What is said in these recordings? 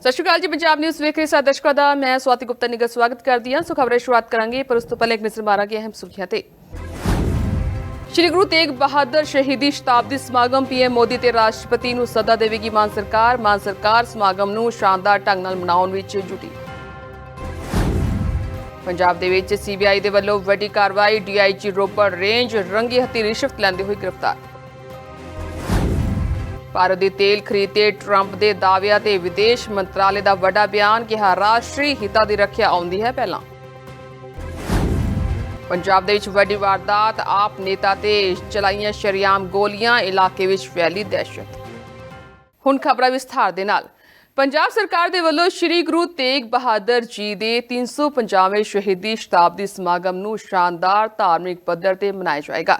ਸਤਿ ਸ਼੍ਰੀ ਅਕਾਲ ਜੀ, ਪੰਜਾਬ ਨਿਊਜ਼ ਵੇਖ ਰਹੇ ਸਾਰੇ ਦਰਸ਼ਕਾਂ ਦਾ। ਮੈਂ ਸਵਾਤੀ ਗੁਪਤਾ ਨਿੱਘਾ ਸਵਾਗਤ ਕਰਦੀ ਹਾਂ। ਸੋ ਖਬਰਾਂ ਸ਼ੁਰੂਆਤ ਕਰਾਂਗੇ, ਪਰ ਉਸ ਤੋਂ ਪਹਿਲਾਂ ਇੱਕ ਨਜ਼ਰ ਮਾਰਾਂਗੇ ਅਹਿਮ ਸੁਰਖੀਆਂ ਤੇ। ਸ਼੍ਰੀ ਗੁਰੂ ਤੇਗ ਬਹਾਦਰ ਸ਼ਹੀਦੀ ਸ਼ਤਾਬਦੀ ਸਮਾਗਮ ਪੀਐਮ ਮੋਦੀ ਤੇ ਰਾਸ਼ਟਰਪਤੀ ਨੂੰ ਸੱਦਾ ਦੇਵੇਗੀ ਮਾਨ ਸਰਕਾਰ। ਮਾਨ ਸਰਕਾਰ ਸਮਾਗਮ ਨੂੰ ਸ਼ਾਨਦਾਰ ਢੰਗ ਨਾਲ ਮਨਾਉਣ ਵਿੱਚ ਜੁਟੀ। ਪੰਜਾਬ ਦੇ ਵਿੱਚ ਸੀਬੀਆਈ ਦੇ ਵੱਲੋਂ ਵੱਡੀ ਕਾਰਵਾਈ ਡੀਆਈਜੀ ਰੋਪੜ ਰੇਂਜ ਰੰਗੀ ਹੱਥੀ ਰਿਸ਼ਵਤ ਲੈਂਦੇ ਹੋਏ ਗ੍ਰਿਫਤਾਰ। ਭਾਰਤ ਦੀ ਤੇਲ ਖਰੀਦ ਤੇ ਟਰੰਪ ਦੇ ਦਾਅਵਿਆਂ ਤੇ ਵਿਦੇਸ਼ ਮੰਤਰਾਲੇ ਦਾ ਵੱਡਾ ਬਿਆਨ ਕਿਹਾ, ਰਾਸ਼ਟਰੀ ਹਿੱਤਾਂ ਦੀ ਰੱਖਿਆ ਆਉਂਦੀ ਹੈ ਪਹਿਲਾਂ। ਪੰਜਾਬ ਦੇ ਵਿੱਚ ਵੱਡੀ ਵਾਰਦਾਤ, ਆਪ ਨੇਤਾ ਤੇ ਚਲਾਈਆਂ ਸ਼ਰੀਆਮ ਗੋਲੀਆਂ, ਇਲਾਕੇ ਵਿੱਚ ਫੈਲੀ ਦਹਿਸ਼ਤ। ਹੁਣ ਖਬਰਾਂ ਵਿਸਥਾਰ ਦੇ ਨਾਲ। ਪੰਜਾਬ ਸਰਕਾਰ ਦੇ ਵੱਲੋਂ ਸ੍ਰੀ ਗੁਰੂ ਤੇਗ ਬਹਾਦਰ ਜੀ ਦੇ 350ਵੇਂ ਸ਼ਹੀਦੀ ਸ਼ਤਾਬਦੀ ਸਮਾਗਮ ਨੂੰ ਸ਼ਾਨਦਾਰ ਧਾਰਮਿਕ ਪੱਧਰ ਤੇ ਮਨਾਇਆ ਜਾਏਗਾ।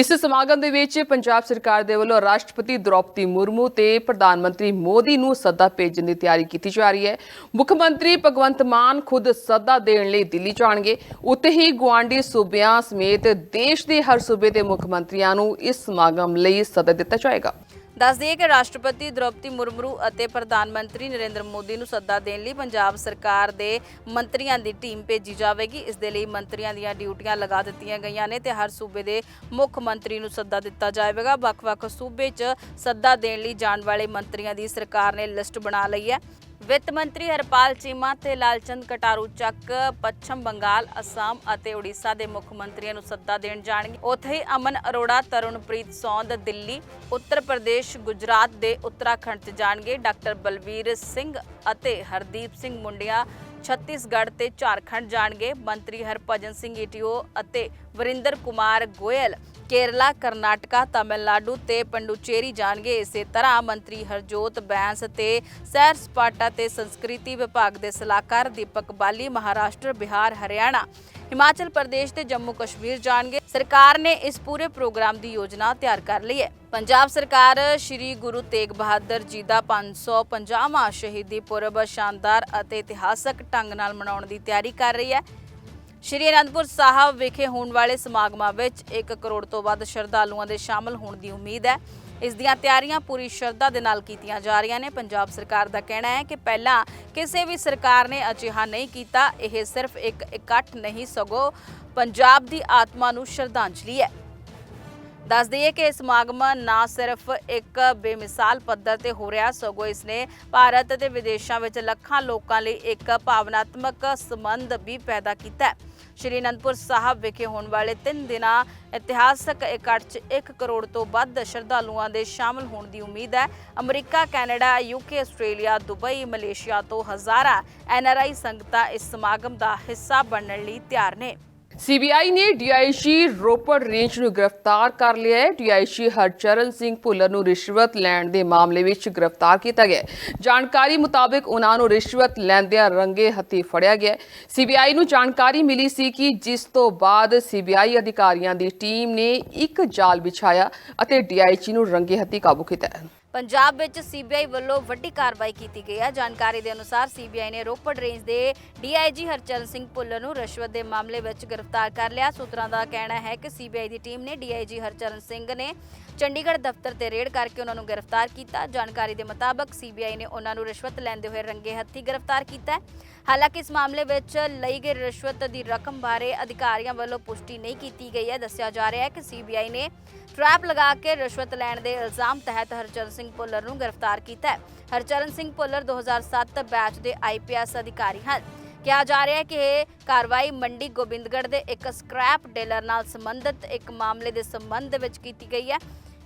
ਇਸ ਸਮਾਗਮ ਦੇ ਵਿੱਚ ਪੰਜਾਬ ਸਰਕਾਰ ਦੇ ਵੱਲੋਂ ਰਾਸ਼ਟਰਪਤੀ ਦ੍ਰੋਪਦੀ ਮੁਰਮੂ ਤੇ ਪ੍ਰਧਾਨ ਮੰਤਰੀ ਮੋਦੀ ਨੂੰ ਸੱਦਾ ਭੇਜਣ ਦੀ ਤਿਆਰੀ ਕੀਤੀ ਜਾ ਰਹੀ ਹੈ। ਮੁੱਖ ਮੰਤਰੀ ਭਗਵੰਤ ਮਾਨ ਖੁਦ ਸੱਦਾ ਦੇਣ ਲਈ ਦਿੱਲੀ ਜਾਣਗੇ। ਉੱਥੇ ਹੀ ਗੁਆਂਢੀ ਸੂਬਿਆਂ ਸਮੇਤ ਦੇਸ਼ ਦੇ ਹਰ ਸੂਬੇ ਦੇ ਮੁੱਖ ਮੰਤਰੀਆਂ ਨੂੰ ਇਸ ਸਮਾਗਮ ਲਈ ਸੱਦਾ ਦਿੱਤਾ ਜਾਏਗਾ। ਦੱਸ ਦਈਏ ਕਿ ਰਾਸ਼ਟਰਪਤੀ ਦ੍ਰੋਪਦੀ ਮੁਰਮੂ ਅਤੇ ਪ੍ਰਧਾਨ ਮੰਤਰੀ ਨਰਿੰਦਰ ਮੋਦੀ ਨੂੰ ਸੱਦਾ ਦੇਣ ਲਈ ਪੰਜਾਬ ਸਰਕਾਰ ਦੇ ਮੰਤਰੀਆਂ ਦੀ ਟੀਮ ਭੇਜੀ ਜਾਵੇਗੀ। ਇਸ ਦੇ ਲਈ ਮੰਤਰੀਆਂ ਦੀਆਂ ਡਿਊਟੀਆਂ ਲਗਾ ਦਿੱਤੀਆਂ ਗਈਆਂ ਨੇ ਤੇ ਹਰ ਸੂਬੇ ਦੇ ਮੁੱਖ ਮੰਤਰੀ ਨੂੰ ਸੱਦਾ ਦਿੱਤਾ ਜਾਵੇਗਾ। ਵੱਖ-ਵੱਖ ਸੂਬੇ 'ਚ ਸੱਦਾ ਦੇਣ ਲਈ ਜਾਣ ਵਾਲੇ ਮੰਤਰੀਆਂ ਦੀ ਸਰਕਾਰ ਨੇ ਲਿਸਟ ਬਣਾ ਲਈ ਹੈ। ਵਿੱਤ ਮੰਤਰੀ ਹਰਪਾਲ ਚੀਮਾ ਤੇ ਲਾਲਚੰਦ ਕਟਾਰੂ ਚੱਕ ਪੱਛਮ ਬੰਗਾਲ, ਅਸਾਮ ਅਤੇ ਉੜੀਸਾ ਦੇ ਮੁੱਖ ਮੰਤਰੀਆਂ ਨੂੰ ਸੱਦਾ ਦੇਣ ਜਾਣਗੇ। ਉੱਥੇ ਹੀ ਅਮਨ ਅਰੋੜਾ, ਤਰੁਣਪ੍ਰੀਤ ਸੌਂਦ ਦਿੱਲੀ, ਉੱਤਰ ਪ੍ਰਦੇਸ਼, ਗੁਜਰਾਤ ਦੇ ਉੱਤਰਾਖੰਡ 'ਚ ਜਾਣਗੇ। ਡਾਕਟਰ ਬਲਬੀਰ ਸਿੰਘ ਅਤੇ ਹਰਦੀਪ ਸਿੰਘ ਮੁੰਡਿਆ ਛੱਤੀਸਗੜ੍ਹ ਤੇ ਝਾਰਖੰਡ ਜਾਣਗੇ। ਮੰਤਰੀ ਹਰਭਜਨ ਸਿੰਘ ਈਟੀਓ ਅਤੇ ਵਰਿੰਦਰ ਕੁਮਾਰ ਗੋਇਲ, ਕੇਰਲਾ, ਕਰਨਾਟਕਾ, ਤਾਮਿਲਨਾਡੂ ਤੇ ਪੰਡੂਚੇਰੀ ਜਾਣਗੇ। ਇਸੇ ਤਰ੍ਹਾਂ ਮੰਤਰੀ ਹਰਜੋਤ ਬੈਂਸ ਤੇ ਸੈਰ ਸਪਾਟਾ ਤੇ ਸੰਸਕ੍ਰਿਤੀ ਵਿਭਾਗ ਦੇ ਸਲਾਹਕਾਰ ਦੀਪਕ ਬਾਲੀ, ਮਹਾਰਾਸ਼ਟਰ, ਬਿਹਾਰ, ਹਰਿਆਣਾ, ਹਿਮਾਚਲ ਪ੍ਰਦੇਸ਼ ਤੇ ਜੰਮੂ ਕਸ਼ਮੀਰ ਜਾਣਗੇ। ਸਰਕਾਰ ਨੇ ਇਸ ਪੂਰੇ ਪ੍ਰੋਗਰਾਮ ਦੀ ਯੋਜਨਾ ਤਿਆਰ ਕਰ ਲਈ ਹੈ। ਪੰਜਾਬ ਸਰਕਾਰ ਸ੍ਰੀ ਗੁਰੂ ਤੇਗ ਬਹਾਦਰ ਜੀ ਦਾ 550ਵਾਂ ਸ਼ਹੀਦੀ ਪੁਰਬ ਸ਼ਾਨਦਾਰ ਅਤੇ ਇਤਿਹਾਸਕ ਢੰਗ ਨਾਲ ਮਨਾਉਣ ਦੀ ਤਿਆਰੀ ਕਰ ਰਹੀ ਹੈ। ਸ਼੍ਰੀ ਅਨੰਦਪੁਰ ਸਾਹਿਬ ਵਿਖੇ ਹੋਣ ਵਾਲੇ ਸਮਾਗਮਾਂ ਵਿੱਚ 1 ਕਰੋੜ ਤੋਂ ਵੱਧ ਸ਼ਰਧਾਲੂਆਂ ਦੇ ਸ਼ਾਮਲ ਹੋਣ ਦੀ ਉਮੀਦ ਹੈ। ਇਸ ਦੀਆਂ ਤਿਆਰੀਆਂ ਪੂਰੀ ਸ਼ਰਧਾ ਦੇ ਨਾਲ ਕੀਤੀਆਂ ਜਾ ਰਹੀਆਂ ਨੇ। ਪੰਜਾਬ ਸਰਕਾਰ ਦਾ ਕਹਿਣਾ ਹੈ ਕਿ ਪਹਿਲਾਂ ਕਿਸੇ ਵੀ ਸਰਕਾਰ ਨੇ ਅਜਿਹਾ ਨਹੀਂ ਕੀਤਾ। ਇਹ ਸਿਰਫ ਇੱਕ ਇਕੱਠ ਨਹੀਂ, ਸਗੋਂ ਪੰਜਾਬ ਦੀ ਆਤਮਾ ਨੂੰ ਸ਼ਰਧਾਂਜਲੀ ਹੈ। ਦੱਸ ਦਈਏ ਕਿ ਇਹ ਸਮਾਗਮ ਨਾ ਸਿਰਫ ਇੱਕ ਬੇਮਿਸਾਲ ਪੱਧਰ ਤੇ ਹੋ ਰਿਹਾ, ਸਗੋਂ ਇਸ ਨੇ ਭਾਰਤ ਅਤੇ ਵਿਦੇਸ਼ਾਂ ਵਿੱਚ ਲੱਖਾਂ ਲੋਕਾਂ ਲਈ ਇੱਕ ਭਾਵਨਾਤਮਕ ਸੰਬੰਧ ਵੀ ਪੈਦਾ ਕੀਤਾ ਹੈ। ਸ਼੍ਰੀ ਅਨੰਦਪੁਰ ਸਾਹਿਬ ਵਿਖੇ ਹੋਣ ਵਾਲੇ 3 ਦਿਨਾਂ ਇਤਿਹਾਸਕ ਇਕੱਠ 'ਚ 1 ਕਰੋੜ ਤੋਂ ਵੱਧ ਸ਼ਰਧਾਲੂਆਂ ਦੇ ਸ਼ਾਮਲ ਹੋਣ ਦੀ ਉਮੀਦ ਹੈ। America, Canada, UK, Australia, Dubai, Malaysia ਤੋਂ ਹਜ਼ਾਰਾਂ ਐਨਆਰਆਈ ਸੰਗਤਾਂ ਇਸ ਸਮਾਗਮ ਦਾ ਹਿੱਸਾ ਬਣਨ ਲਈ ਤਿਆਰ ਨੇ। ਸੀਬੀਆਈ ਨੇ ਡੀਆਈਜੀ ਰੋਪੜ ਰੇਂਜ ਨੂੰ ਗ੍ਰਿਫਤਾਰ ਕਰ ਲਿਆ ਹੈ। ਡੀਆਈਜੀ ਹਰਚਰਨ ਸਿੰਘ ਭੁੱਲਰ ਨੂੰ ਰਿਸ਼ਵਤ ਲੈਣ ਦੇ ਮਾਮਲੇ ਵਿੱਚ ਗ੍ਰਿਫਤਾਰ ਕੀਤਾ ਗਿਆ ਜਾਣਕਾਰੀ ਮੁਤਾਬਕ ਉਹਨਾਂ ਨੂੰ ਰਿਸ਼ਵਤ ਲੈਂਦਿਆਂ ਰੰਗੇ ਹੱਥੀ ਫੜਿਆ ਗਿਆ ਸੀਬੀਆਈ ਨੂੰ ਜਾਣਕਾਰੀ ਮਿਲੀ ਸੀ ਕਿ ਜਿਸ ਤੋਂ ਬਾਅਦ ਸੀਬੀਆਈ ਅਧਿਕਾਰੀਆਂ ਦੀ ਟੀਮ ਨੇ ਇੱਕ ਜਾਲ ਵਿਛਾਇਆ ਅਤੇ ਡੀਆਈਜੀ ਨੂੰ ਰੰਗੇ ਹੱਥੀ ਕਾਬੂ ਕੀਤਾ ਪੰਜਾਬ ਵਿੱਚ ਸੀਬੀਆਈ ਵੱਲੋਂ ਵੱਡੀ ਕਾਰਵਾਈ ਕੀਤੀ ਗਈ ਹੈ। ਜਾਣਕਾਰੀ ਦੇ ਅਨੁਸਾਰ ਸੀਬੀਆਈ ਨੇ ਰੋਪੜ ਰੇਂਜ ਦੇ ਡੀਆਈਜੀ ਹਰਚਰਨ ਸਿੰਘ ਭੁੱਲਰ ਨੂੰ ਰਿਸ਼ਵਤ ਦੇ ਮਾਮਲੇ ਵਿੱਚ ਗ੍ਰਿਫਤਾਰ ਕਰ ਲਿਆ। ਸੂਤਰਾਂ ਦਾ ਕਹਿਣਾ ਹੈ ਕਿ ਸੀਬੀਆਈ ਦੀ ਟੀਮ ਨੇ ਡੀਆਈਜੀ ਹਰਚਰਨ ਸਿੰਘ ਨੇ ਚੰਡੀਗੜ੍ਹ ਦਫ਼ਤਰ ਤੇ ਰੇਡ ਕਰਕੇ ਉਹਨਾਂ ਨੂੰ ਗ੍ਰਿਫਤਾਰ ਕੀਤਾ। ਜਾਣਕਾਰੀ ਦੇ ਮੁਤਾਬਕ ਸੀਬੀਆਈ ਨੇ ਉਹਨਾਂ ਨੂੰ ਰਿਸ਼ਵਤ ਲੈਂਦੇ ਹੋਏ ਰੰਗੇ ਹੱਥੀ ਗ੍ਰਿਫਤਾਰ ਕੀਤਾ ਹਾਲਾਂਕਿ ਇਸ ਮਾਮਲੇ ਵਿੱਚ ਲਈ ਗਈ ਰਿਸ਼ਵਤ ਦੀ ਰਕਮ ਬਾਰੇ ਅਧਿਕਾਰੀਆਂ ਵੱਲੋਂ ਪੁਸ਼ਟੀ ਨਹੀਂ ਕੀਤੀ ਗਈ ਹੈ। ਦੱਸਿਆ ਜਾ ਰਿਹਾ ਹੈ ਕਿ ਸੀਬੀਆਈ ਨੇ ਟਰੈਪ ਲਗਾ ਕੇ ਰਿਸ਼ਵਤ ਲੈਣ ਦੇ ਇਲਜ਼ਾਮ ਤਹਿਤ ਹਰਚਰਨ ਸਿੰਘ ਭੁੱਲਰ ਨੂੰ ਗ੍ਰਿਫਤਾਰ ਕੀਤਾ ਹੈ। ਹਰਚਰਨ ਸਿੰਘ ਭੁੱਲਰ 2007 ਬੈਚ ਦੇ ਆਈਪੀਐਸ ਅਧਿਕਾਰੀ ਹਨ। ਕਿਹਾ ਜਾ ਰਿਹਾ ਹੈ ਕਿ ਇਹ ਕਾਰਵਾਈ ਮੰਡੀ ਗੋਬਿੰਦਗੜ੍ਹ ਦੇ ਇੱਕ ਸਕ੍ਰੈਪ ਡੀਲਰ ਨਾਲ ਸੰਬੰਧਿਤ ਇੱਕ ਮਾਮਲੇ ਦੇ ਸੰਬੰਧ ਵਿੱਚ ਕੀਤੀ ਗਈ ਹੈ।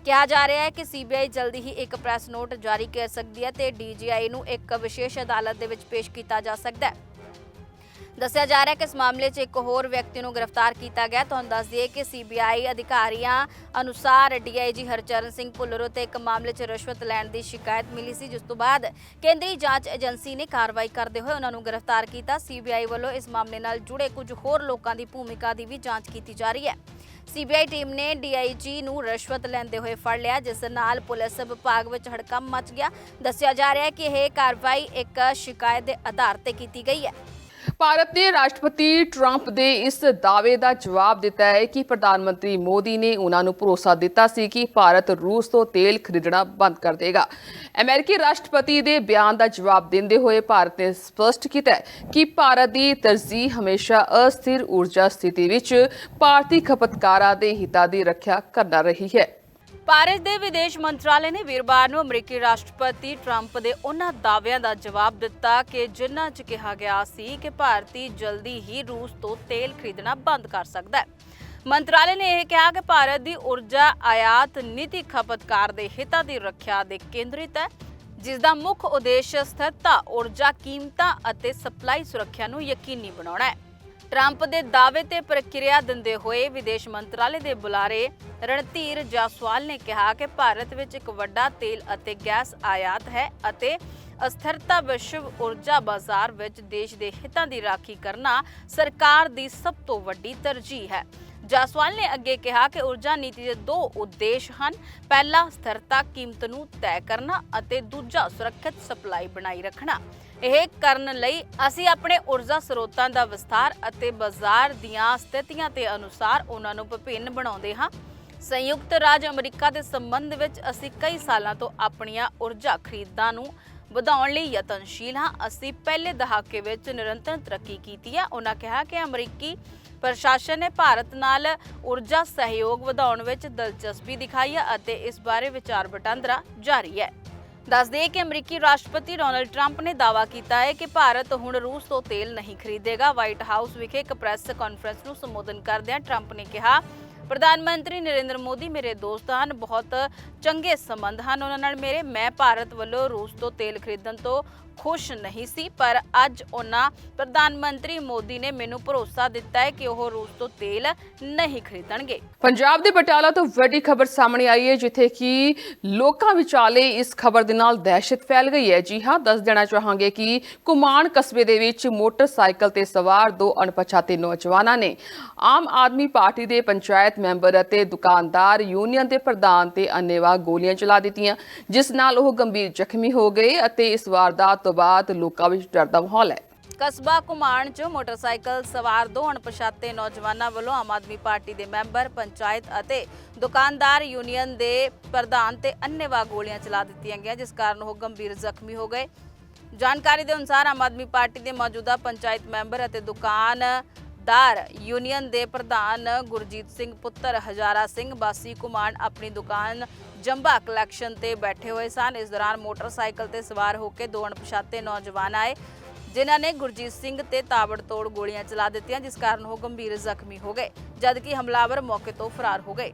ਕਿਹਾ ਜਾ ਰਿਹਾ ਹੈ ਕਿ ਸੀਬੀਆਈ ਜਲਦੀ ਹੀ ਇੱਕ ਪ੍ਰੈਸ ਨੋਟ ਜਾਰੀ ਕਰ ਸਕਦੀ ਹੈ ਤੇ ਡੀਜੀਆਈ ਨੂੰ ਇੱਕ ਵਿਸ਼ੇਸ਼ ਅਦਾਲਤ ਦੇ ਵਿੱਚ ਪੇਸ਼ ਕੀਤਾ ਜਾ ਸਕਦਾ ਹੈ। ਦੱਸਿਆ ਜਾ ਰਿਹਾ ਹੈ ਕਿ ਇਸ ਮਾਮਲੇ 'ਚ ਇੱਕ ਹੋਰ ਵਿਅਕਤੀ ਨੂੰ ਗ੍ਰਿਫਤਾਰ ਕੀਤਾ ਗਿਆ। ਤੁਹਾਨੂੰ ਦੱਸ ਦਈਏ ਕਿ ਸੀਬੀਆਈ ਅਧਿਕਾਰੀਆਂ ਅਨੁਸਾਰ ਡੀਆਈਜੀ ਹਰਚਰਨ ਸਿੰਘ ਭੁੱਲਰ ਉੱਤੇ ਇੱਕ ਮਾਮਲੇ 'ਚ ਰਿਸ਼ਵਤ ਲੈਣ ਦੀ ਸ਼ਿਕਾਇਤ ਮਿਲੀ ਸੀ, ਜਿਸ ਤੋਂ ਬਾਅਦ ਕੇਂਦਰੀ ਜਾਂਚ ਏਜੰਸੀ ਨੇ ਕਾਰਵਾਈ ਕਰਦੇ ਹੋਏ ਉਹਨਾਂ ਨੂੰ ਗ੍ਰਿਫਤਾਰ ਕੀਤਾ। ਸੀਬੀਆਈ ਵੱਲੋਂ ਇਸ ਮਾਮਲੇ ਨਾਲ ਜੁੜੇ ਕੁਝ ਹੋਰ ਲੋਕਾਂ ਦੀ ਭੂਮਿਕਾ ਦੀ ਵੀ ਜਾਂਚ ਕੀਤੀ ਜਾ ਰਹੀ ਹੈ। ਸੀਬੀਆਈ ਟੀਮ ਨੇ ਡੀਆਈਜੀ ਨੂੰ ਰਿਸ਼ਵਤ ਲੈਂਦੇ ਹੋਏ ਫੜ ਲਿਆ, ਜਿਸ ਨਾਲ ਪੁਲਿਸ ਵਿਭਾਗ ਵਿੱਚ ਹੜਕੰਪ ਮਚ ਗਿਆ। ਦੱਸਿਆ ਜਾ ਰਿਹਾ ਹੈ ਕਿ ਇਹ ਕਾਰਵਾਈ ਇੱਕ ਸ਼ਿਕਾਇਤ ਦੇ ਆਧਾਰ ਤੇ ਕੀਤੀ ਗਈ ਹੈ। ਭਾਰਤ ਨੇ ਰਾਸ਼ਟਰਪਤੀ ਟਰੰਪ ਦੇ ਇਸ ਦਾਅਵੇ ਦਾ ਜਵਾਬ ਦਿੱਤਾ ਹੈ ਕਿ ਪ੍ਰਧਾਨ ਮੰਤਰੀ ਮੋਦੀ ਨੇ ਉਹਨਾਂ ਨੂੰ ਭਰੋਸਾ ਦਿੱਤਾ ਸੀ ਕਿ ਭਾਰਤ ਰੂਸ ਤੋਂ ਤੇਲ ਖਰੀਦਣਾ ਬੰਦ ਕਰ ਦੇਗਾ। ਅਮਰੀਕੀ ਰਾਸ਼ਟਰਪਤੀ ਦੇ ਬਿਆਨ ਦਾ ਜਵਾਬ ਦਿੰਦੇ ਹੋਏ ਭਾਰਤ ਨੇ ਸਪਸ਼ਟ ਕੀਤਾ ਕਿ ਭਾਰਤ ਦੀ ਤਰਜੀਹ ਹਮੇਸ਼ਾ ਅਸਥਿਰ ਊਰਜਾ ਸਥਿਤੀ ਵਿੱਚ ਭਾਰਤੀ ਖਪਤਕਾਰਾਂ ਦੇ ਹਿੱਤਾਂ ਦੀ ਰੱਖਿਆ ਕਰਨਾ ਰਹੀ ਹੈ। ਭਾਰਤ ਦੇ ਵਿਦੇਸ਼ ਮੰਤਰਾਲੇ ਨੇ ਵੀਰਵਾਰ ਨੂੰ ਅਮਰੀਕੀ ਰਾਸ਼ਟਰਪਤੀ ਟਰੰਪ ਦੇ ਉਹਨਾਂ ਦਾਅਵਿਆਂ ਦਾ ਜਵਾਬ ਦਿੱਤਾ ਕਿ ਜਿਨ੍ਹਾਂ 'ਚ ਕਿਹਾ ਗਿਆ ਸੀ ਕਿ ਭਾਰਤੀ ਜਲਦੀ ਹੀ ਰੂਸ ਤੋਂ ਤੇਲ ਖਰੀਦਣਾ ਬੰਦ ਕਰ ਸਕਦਾ ਹੈ। ਮੰਤਰਾਲੇ ਨੇ ਇਹ ਕਿਹਾ ਕਿ ਭਾਰਤ ਦੀ ਊਰਜਾ ਆਯਾਤ ਨੀਤੀ ਖਪਤਕਾਰ ਦੇ ਹਿੱਤਾਂ ਦੀ ਰੱਖਿਆ ਦੇ ਕੇਂਦਰਿਤ ਹੈ, ਜਿਸ ਦਾ ਮੁੱਖ ਉਦੇਸ਼ ਸਥਿਰਤਾ, ਊਰਜਾ, ਕੀਮਤਾਂ ਅਤੇ ਸਪਲਾਈ ਸੁਰੱਖਿਆ ਨੂੰ ਯਕੀਨੀ ਬਣਾਉਣਾ ਹੈ। ਟਰੰਪ ਦੇ ਦਾਅਵੇ ਤੇ ਪ੍ਰਕਿਰਿਆ ਦਿੰਦੇ ਹੋਏ ਵਿਦੇਸ਼ ਮੰਤਰਾਲੇ ਦੇ ਬੁਲਾਰੇ ਰਣਧੀਰ ਜਾਸਵਾਲ ਨੇ ਕਿਹਾ ਕਿ ਭਾਰਤ ਵਿੱਚ ਇੱਕ ਵੱਡਾ ਤੇਲ ਅਤੇ ਗੈਸ ਆਯਾਤ ਹੈ ਅਤੇ ਅਸਥਿਰਤਾ ਵਿਸ਼ਵ ਊਰਜਾ ਬਾਜ਼ਾਰ ਵਿੱਚ ਦੇਸ਼ ਦੇ ਹਿੱਤਾਂ ਦੀ ਰਾਖੀ ਕਰਨਾ ਸਰਕਾਰ ਦੀ ਸਭ ਤੋਂ ਵੱਡੀ ਤਰਜੀਹ ਹੈ। ਜਾਸਵਾਲ ਨੇ ਅੱਗੇ ਕਿਹਾ ਕਿ ਊਰਜਾ ਨੀਤੀ ਦੇ ਦੋ ਉਦੇਸ਼ ਹਨ। ਪਹਿਲਾ, ਸਥਿਰਤਾ, ਕੀਮਤ ਨੂੰ ਤੈਅ ਕਰਨਾ ਅਤੇ ਦੂਜਾ, ਸੁਰੱਖਿਅਤ ਸਪਲਾਈ ਬਣਾਈ ਰੱਖਣਾ। ਇਹ ਕਰਨ ਲਈ ਅਸੀਂ ਆਪਣੇ ਊਰਜਾ ਸਰੋਤਾਂ ਦਾ ਵਿਸਥਾਰ ਅਤੇ ਬਾਜ਼ਾਰ ਦੀਆਂ ਸਥਿਤੀਆਂ ਦੇ ਅਨੁਸਾਰ ਉਹਨਾਂ ਨੂੰ ਵਿਭਿੰਨ ਬਣਾਉਂਦੇ ਹਾਂ। ਸੰਯੁਕਤ ਰਾਜ ਅਮਰੀਕਾ ਦੇ ਸੰਬੰਧ ਵਿੱਚ ਅਸੀਂ ਕਈ ਸਾਲਾਂ ਤੋਂ ਆਪਣੀਆਂ ਊਰਜਾ ਖਰੀਦਾਂ ਨੂੰ ਵਧਾਉਣ ਲਈ ਯਤਨਸ਼ੀਲ ਹਾਂ। ਅਸੀਂ ਪਹਿਲੇ ਦਹਾਕੇ ਵਿੱਚ ਨਿਰੰਤਰ ਤਰੱਕੀ ਕੀਤੀ ਹੈ। ਉਹਨਾਂ ਕਿਹਾ ਕਿ ਅਮਰੀਕੀ ਪ੍ਰਸ਼ਾਸਨ ਨੇ ਭਾਰਤ ਨਾਲ ਊਰਜਾ ਸਹਿਯੋਗ ਵਧਾਉਣ ਵਿੱਚ ਦਿਲਚਸਪੀ ਦਿਖਾਈ ਹੈ ਅਤੇ ਇਸ ਬਾਰੇ ਵਿਚਾਰ ਵਟਾਂਦਰਾ ਜਾਰੀ ਹੈ। ਦੱਸ ਦਈਏ ਕਿ ਅਮਰੀਕੀ ਰਾਸ਼ਟਰਪਤੀ ਡੋਨਲਡ ਟਰੰਪ ਨੇ ਦਾਅਵਾ ਕੀਤਾ ਹੈ ਕਿ ਭਾਰਤ ਹੁਣ ਰੂਸ ਤੋਂ ਤੇਲ ਨਹੀਂ ਖਰੀਦੇਗਾ। ਵਾਈਟ ਹਾਊਸ ਵਿਖੇ ਇੱਕ ਪ੍ਰੈਸ ਕਾਨਫਰੰਸ ਨੂੰ ਸੰਬੋਧਨ ਕਰਦਿਆਂ ਟਰੰਪ ਨੇ ਕਿਹਾ, ਪ੍ਰਧਾਨ ਮੰਤਰੀ ਨਰਿੰਦਰ ਮੋਦੀ ਮੇਰੇ ਦੋਸਤ ਹਨ, ਬਹੁਤ ਚੰਗੇ ਸੰਬੰਧ ਹਨ। ਉਹਨਾਂ ਨਾਲ ਮੇਰੇ, ਮੈਂ ਭਾਰਤ ਵੱਲੋਂ ਰੂਸ ਤੋਂ ਤੇਲ ਖਰੀਦਣ ਤੋਂ ਖੁਸ਼ ਨਹੀਂ ਸੀ, ਪਰ ਅੱਜ ਉਹਨਾਂ ਪ੍ਰਧਾਨ ਮੰਤਰੀ ਮੋਦੀ ਨੇ ਮੈਨੂੰ ਭਰੋਸਾ ਦਿੱਤਾ ਹੈ ਕਿ ਉਹ ਰੂਸ ਤੋਂ ਤੇਲ ਨਹੀਂ ਖਰੀਦਣਗੇ। ਪੰਜਾਬ ਦੇ ਬਟਾਲਾ ਤੋਂ ਵੱਡੀ ਖਬਰ ਸਾਹਮਣੇ ਆਈ ਹੈ, ਜਿੱਥੇ ਕਿ ਲੋਕਾਂ ਵਿਚਾਲੇ ਇਸ ਖਬਰ ਦੇ ਨਾਲ ਦਹਿਸ਼ਤ ਫੈਲ ਗਈ ਹੈ। ਜੀ ਹਾਂ, ਦੱਸ ਦੇਣਾ ਚਾਹਾਂਗੇ ਕਿ ਕੁਮਾਨ ਕਸਬੇ ਦੇ ਵਿੱਚ ਮੋਟਰਸਾਈਕਲ ਤੇ ਸਵਾਰ ਦੋ ਅਣਪਛਾਤੇ ਨੌਜਵਾਨਾਂ ਨੇ ਆਮ ਆਦਮੀ ਪਾਰਟੀ ਦੇ ਪੰਚਾਇਤ ਮੈਂਬਰ ਅਤੇ ਦੁਕਾਨਦਾਰ, ਯੂਨੀਅਨ ਦੇ ਪ੍ਰਧਾਨ ਤੇ ਅੰਨੇਵਾਹ ਗੋਲੀਆਂ ਚਲਾ ਦਿੱਤੀਆਂ, ਜਿਸ ਨਾਲ ਉਹ ਗੰਭੀਰ ਜ਼ਖਮੀ ਹੋ ਗਏ ਅਤੇ ਇਸ ਵਾਰਦਾਤ ਤੋਂ ਬਾਅਦ ਲੋਕਾਂ ਵਿੱਚ ਡਰ ਦਾ ਮਾਹੌਲ ਹੈ। ਕਸਬਾ ਕੁਮਾਣ 'ਚ ਮੋਟਰਸਾਈਕਲ ਸਵਾਰ ਦੋ ਅਣਪਛਾਤੇ ਨੌਜਵਾਨਾਂ ਵੱਲੋਂ ਆਮ ਆਦਮੀ ਪਾਰਟੀ ਦੇ ਮੈਂਬਰ, ਪੰਚਾਇਤ ਅਤੇ ਦੁਕਾਨਦਾਰ ਯੂਨੀਅਨ ਦੇ ਪ੍ਰਧਾਨ ਤੇ ਅੰਨੇਵਾਹ ਗੋਲੀਆਂ ਚਲਾ ਦਿੱਤੀਆਂ ਗਈਆਂ, ਜਿਸ ਕਾਰਨ ਉਹ ਗੰਭੀਰ ਜ਼ਖਮੀ ਹੋ ਗਏ। ਜਾਣਕਾਰੀ ਦੇ ਅਨੁਸਾਰ ਆਮ ਆਦਮੀ ਪਾਰਟੀ ਦੇ ਮੌਜੂਦਾ ਪੰਚਾਇਤ ਮੈਂਬਰ ਅਤੇ ਦੁਕਾਨ ਦਾਰ ਯੂਨੀਅਨ ਦੇ ਪ੍ਰਧਾਨ ਗੁਰਜੀਤ ਸਿੰਘ ਪੁੱਤਰ ਹਜ਼ਾਰਾ ਸਿੰਘ ਬਾਸੀ ਕੁਮਾਨ ਆਪਣੀ ਦੁਕਾਨ ਜੰਬਾ ਕਲੈਕਸ਼ਨ ਤੇ ਬੈਠੇ ਹੋਏ ਸਨ। ਇਸ ਦੌਰਾਨ ਮੋਟਰਸਾਈਕਲ ਤੇ ਸਵਾਰ ਹੋ ਕੇ ਦੋ ਅਣਪਛਾਤੇ ਨੌਜਵਾਨ ਆਏ, ਜਿਨ੍ਹਾਂ ਨੇ ਗੁਰਜੀਤ ਸਿੰਘ ਤੇ ਤਾਬੜਤੋੜ ਗੋਲੀਆਂ ਚਲਾ ਦਿੱਤੀਆਂ, ਜਿਸ ਕਾਰਨ ਉਹ ਗੰਭੀਰ ਜ਼ਖਮੀ ਹੋ ਗਏ, ਜਦਕਿ ਹਮਲਾਵਰ ਮੌਕੇ ਤੋਂ ਫਰਾਰ ਹੋ ਗਏ।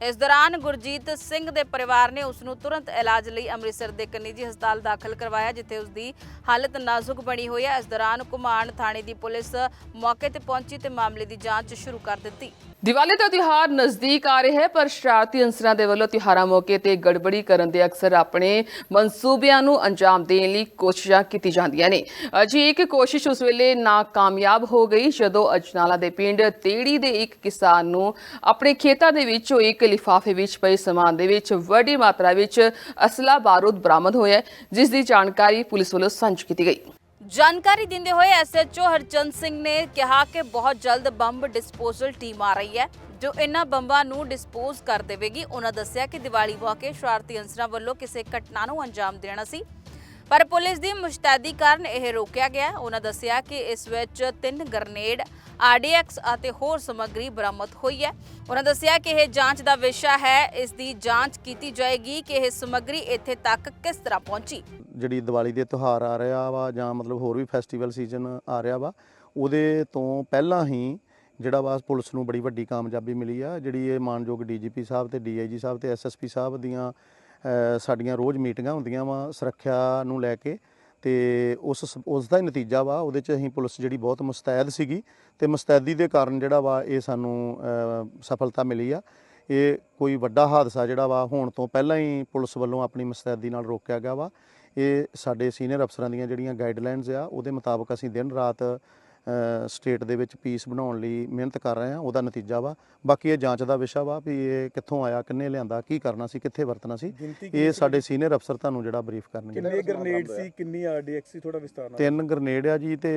ਇਸ ਦੌਰਾਨ ਗੁਰਜੀਤ ਸਿੰਘ ਦੇ ਪਰਿਵਾਰ ਨੇ ਉਸ ਨੂੰ ਤੁਰੰਤ ਇਲਾਜ ਲਈ ਅੰਮ੍ਰਿਤਸਰ ਦੇ ਇੱਕ ਨਿੱਜੀ ਹਸਪਤਾਲ ਦਾਖਲ ਕਰਵਾਇਆ, ਜਿੱਥੇ ਉਸ ਦੀ ਹਾਲਤ ਨਾਜ਼ੁਕ ਬਣੀ ਹੋਈ ਹੈ। ਇਸ ਦੌਰਾਨ ਕੁਮਾਨ ਥਾਣੇ ਦੀ ਪੁਲਿਸ ਮੌਕੇ ਤੇ ਪਹੁੰਚੀ ਤੇ ਮਾਮਲੇ ਦੀ ਜਾਂਚ ਸ਼ੁਰੂ ਕਰ ਦਿੱਤੀ। ਦੀਵਾਲੀ ਦਾ ਤਿਉਹਾਰ ਨਜ਼ਦੀਕ ਆ ਰਿਹਾ ਹੈ, ਪਰ ਸ਼ਰਾਰਤੀ ਅੰਸਰਾਂ ਦੇ ਵੱਲੋਂ ਤਿਉਹਾਰਾਂ ਮੌਕੇ ਤੇ ਗੜਬੜੀ ਕਰਨ ਦੇ ਅਕਸਰ ਆਪਣੇ ਮਨਸੂਬਿਆਂ ਨੂੰ ਅੰਜਾਮ ਦੇਣ ਲਈ ਕੋਸ਼ਿਸ਼ਾਂ ਕੀਤੀ ਜਾਂਦੀਆਂ ਨੇ। ਅਜੀ ਇੱਕ ਕੋਸ਼ਿਸ਼ ਉਸ ਵੇਲੇ ਨਾਕਾਮਯਾਬ ਹੋ ਗਈ, ਜਦੋਂ ਅਜਨਾਲਾ ਦੇ ਪਿੰਡ ਤੇੜੀ ਦੇ ਇੱਕ ਕਿਸਾਨ ਨੂੰ ਆਪਣੇ ਖੇਤਾਂ ਦੇ ਵਿੱਚੋਂ ਇੱਕ ਲਿਫਾਫੇ ਵਿੱਚ ਪਏ ਸਮਾਨ ਦੇ ਵਿੱਚ ਵੱਡੀ ਮਾਤਰਾ ਵਿੱਚ ਅਸਲਾ ਬਾਰੂਦ ਬਰਾਮਦ ਹੋਇਆ ਜਿਸ ਦੀ ਜਾਣਕਾਰੀ ਪੁਲਿਸ ਵੱਲੋਂ ਸਾਂਝੀ ਕੀਤੀ ਗਈ। ਜਾਣਕਾਰੀ ਦਿੰਦੇ ਹੋਏ ਐਸਐਚਓ ਹਰਚੰਦ ਸਿੰਘ ਨੇ ਕਿਹਾ ਕਿ ਬਹੁਤ ਜਲਦ ਬੰਬ ਡਿਸਪੋਜ਼ਲ ਟੀਮ ਆ ਰਹੀ ਹੈ। ਜੋ ਇਹਨਾਂ ਬੰਬਾਂ ਨੂੰ ਡਿਸਪੋਜ਼ ਕਰ ਦੇਵੇਗੀ, ਉਹਨਾਂ ਦੱਸਿਆ ਕਿ ਦੀਵਾਲੀ ਮੌਕੇ ਸ਼ਰਾਰਤੀ ਅੰਸਰਾਂ ਵੱਲੋਂ ਕਿਸੇ ਘਟਨਾ ਨੂੰ ਅੰਜਾਮ ਦੇਣਾ ਸੀ। ਪਰ ਪੁਲਿਸ ਦੀ ਮੁਸ਼ਤੈਦੀ ਕਾਰਨ ਇਹ ਰੋਕਿਆ ਗਿਆ। ਉਹਨਾਂ ਦੱਸਿਆ ਕਿ ਇਸ ਵਿੱਚ ਤਿੰਨ ਗ੍ਰਨੇਡ ਆਰਡੀਐਕਸ ਅਤੇ ਹੋਰ ਸਮੱਗਰੀ ਬਰਾਮਦ ਹੋਈ ਹੈ। ਉਹਨਾਂ ਦੱਸਿਆ ਕਿ ਇਹ ਜਾਂਚ ਦਾ ਵਿਸ਼ਾ ਹੈ। ਇਸ ਦੀ ਜਾਂਚ ਕੀਤੀ ਜਾਏਗੀ ਕਿ ਇਹ ਸਮੱਗਰੀ ਇੱਥੇ ਤੱਕ ਕਿਸ ਤਰ੍ਹਾਂ ਪਹੁੰਚੀ। ਜਿਹੜੀ ਦੀਵਾਲੀ ਦੇ ਤਿਉਹਾਰ ਆ ਰਿਹਾ ਵਾ ਜਾਂ ਮਤਲਬ ਹੋਰ ਵੀ ਫੈਸਟੀਵਲ ਸੀਜ਼ਨ ਆ ਰਿਹਾ ਵਾ, ਉਹਦੇ ਤੋਂ ਪਹਿਲਾਂ ਹੀ ਜਿਹੜਾ ਵਾ ਪੁਲਿਸ ਨੂੰ ਬੜੀ ਵੱਡੀ ਕਾਮਯਾਬੀ ਮਿਲੀ ਆ, ਜਿਹੜੀ ਇਹ ਮਾਨਯੋਗ ਡੀਜੀਪੀ ਸਾਹਿਬ ਤੇ ਡੀਆਈਜੀ ਸਾਹਿਬ ਤੇ ਐਸਐਸਪੀ ਸਾਹਿਬ ਦੀਆਂ ਸਾਡੀਆਂ ਰੋਜ਼ ਮੀਟਿੰਗਾਂ ਹੁੰਦੀਆਂ ਵਾ ਸੁਰੱਖਿਆ ਨੂੰ ਲੈ ਕੇ ਤੇ ਉਸ ਉਸ ਦਾ ਹੀ ਨਤੀਜਾ ਵਾ, ਉਹਦੇ ਚ ਅਸੀਂ ਪੁਲਿਸ ਜਿਹੜੀ ਬਹੁਤ ਮੁਸਤੈਦ ਸੀਗੀ ਤੇ ਮੁਸਤੈਦੀ ਦੇ ਕਾਰਨ ਜਿਹੜਾ ਵਾ ਇਹ ਸਾਨੂੰ ਸਫਲਤਾ ਮਿਲੀ ਆ। ਇਹ ਕੋਈ ਵੱਡਾ ਹਾਦਸਾ ਜਿਹੜਾ ਵਾ ਹੋਣ ਤੋਂ ਪਹਿਲਾਂ ਹੀ ਪੁਲਿਸ ਵੱਲੋਂ ਆਪਣੀ ਮੁਸਤੈਦੀ ਨਾਲ ਰੋਕਿਆ ਗਿਆ ਵਾ। ਇਹ ਸਾਡੇ ਸੀਨੀਅਰ ਅਫਸਰਾਂ ਦੀਆਂ ਜਿਹੜੀਆਂ ਗਾਈਡਲਾਈਨਸ ਆ ਉਹਦੇ ਮੁਤਾਬਕ ਅਸੀਂ ਦਿਨ ਰਾਤ ਸਟੇਟ ਦੇ ਵਿੱਚ ਪੀਸ ਬਣਾਉਣ ਲਈ ਮਿਹਨਤ ਕਰ ਰਹੇ ਹਾਂ ਉਹਦਾ ਨਤੀਜਾ ਵਾ। ਬਾਕੀ ਇਹ ਜਾਂਚ ਦਾ ਵਿਸ਼ਾ ਵਾ ਵੀ ਇਹ ਕਿੱਥੋਂ ਆਇਆ ਕਿੰਨੇ ਲਿਆਂਦਾ ਕੀ ਕਰਨਾ ਸੀ ਕਿੱਥੇ ਵਰਤਣਾ ਸੀ। ਇਹ ਸਾਡੇ ਸੀਨੀਅਰ ਅਫਸਰ ਤੁਹਾਨੂੰ ਜਿਹੜਾ ਬਰੀਫ ਕਰਨਗੇ। ਕਿੰਨੇ ਗ੍ਰਨੇਡ ਸੀ ਕਿੰਨੀ ਆਰਡੀਐਕਸ ਸੀ ਥੋੜਾ ਵਿਸਤਾਰ ਨਾਲ ਤਿੰਨ ਗ੍ਰਨੇਡ ਆ ਜੀ ਤੇ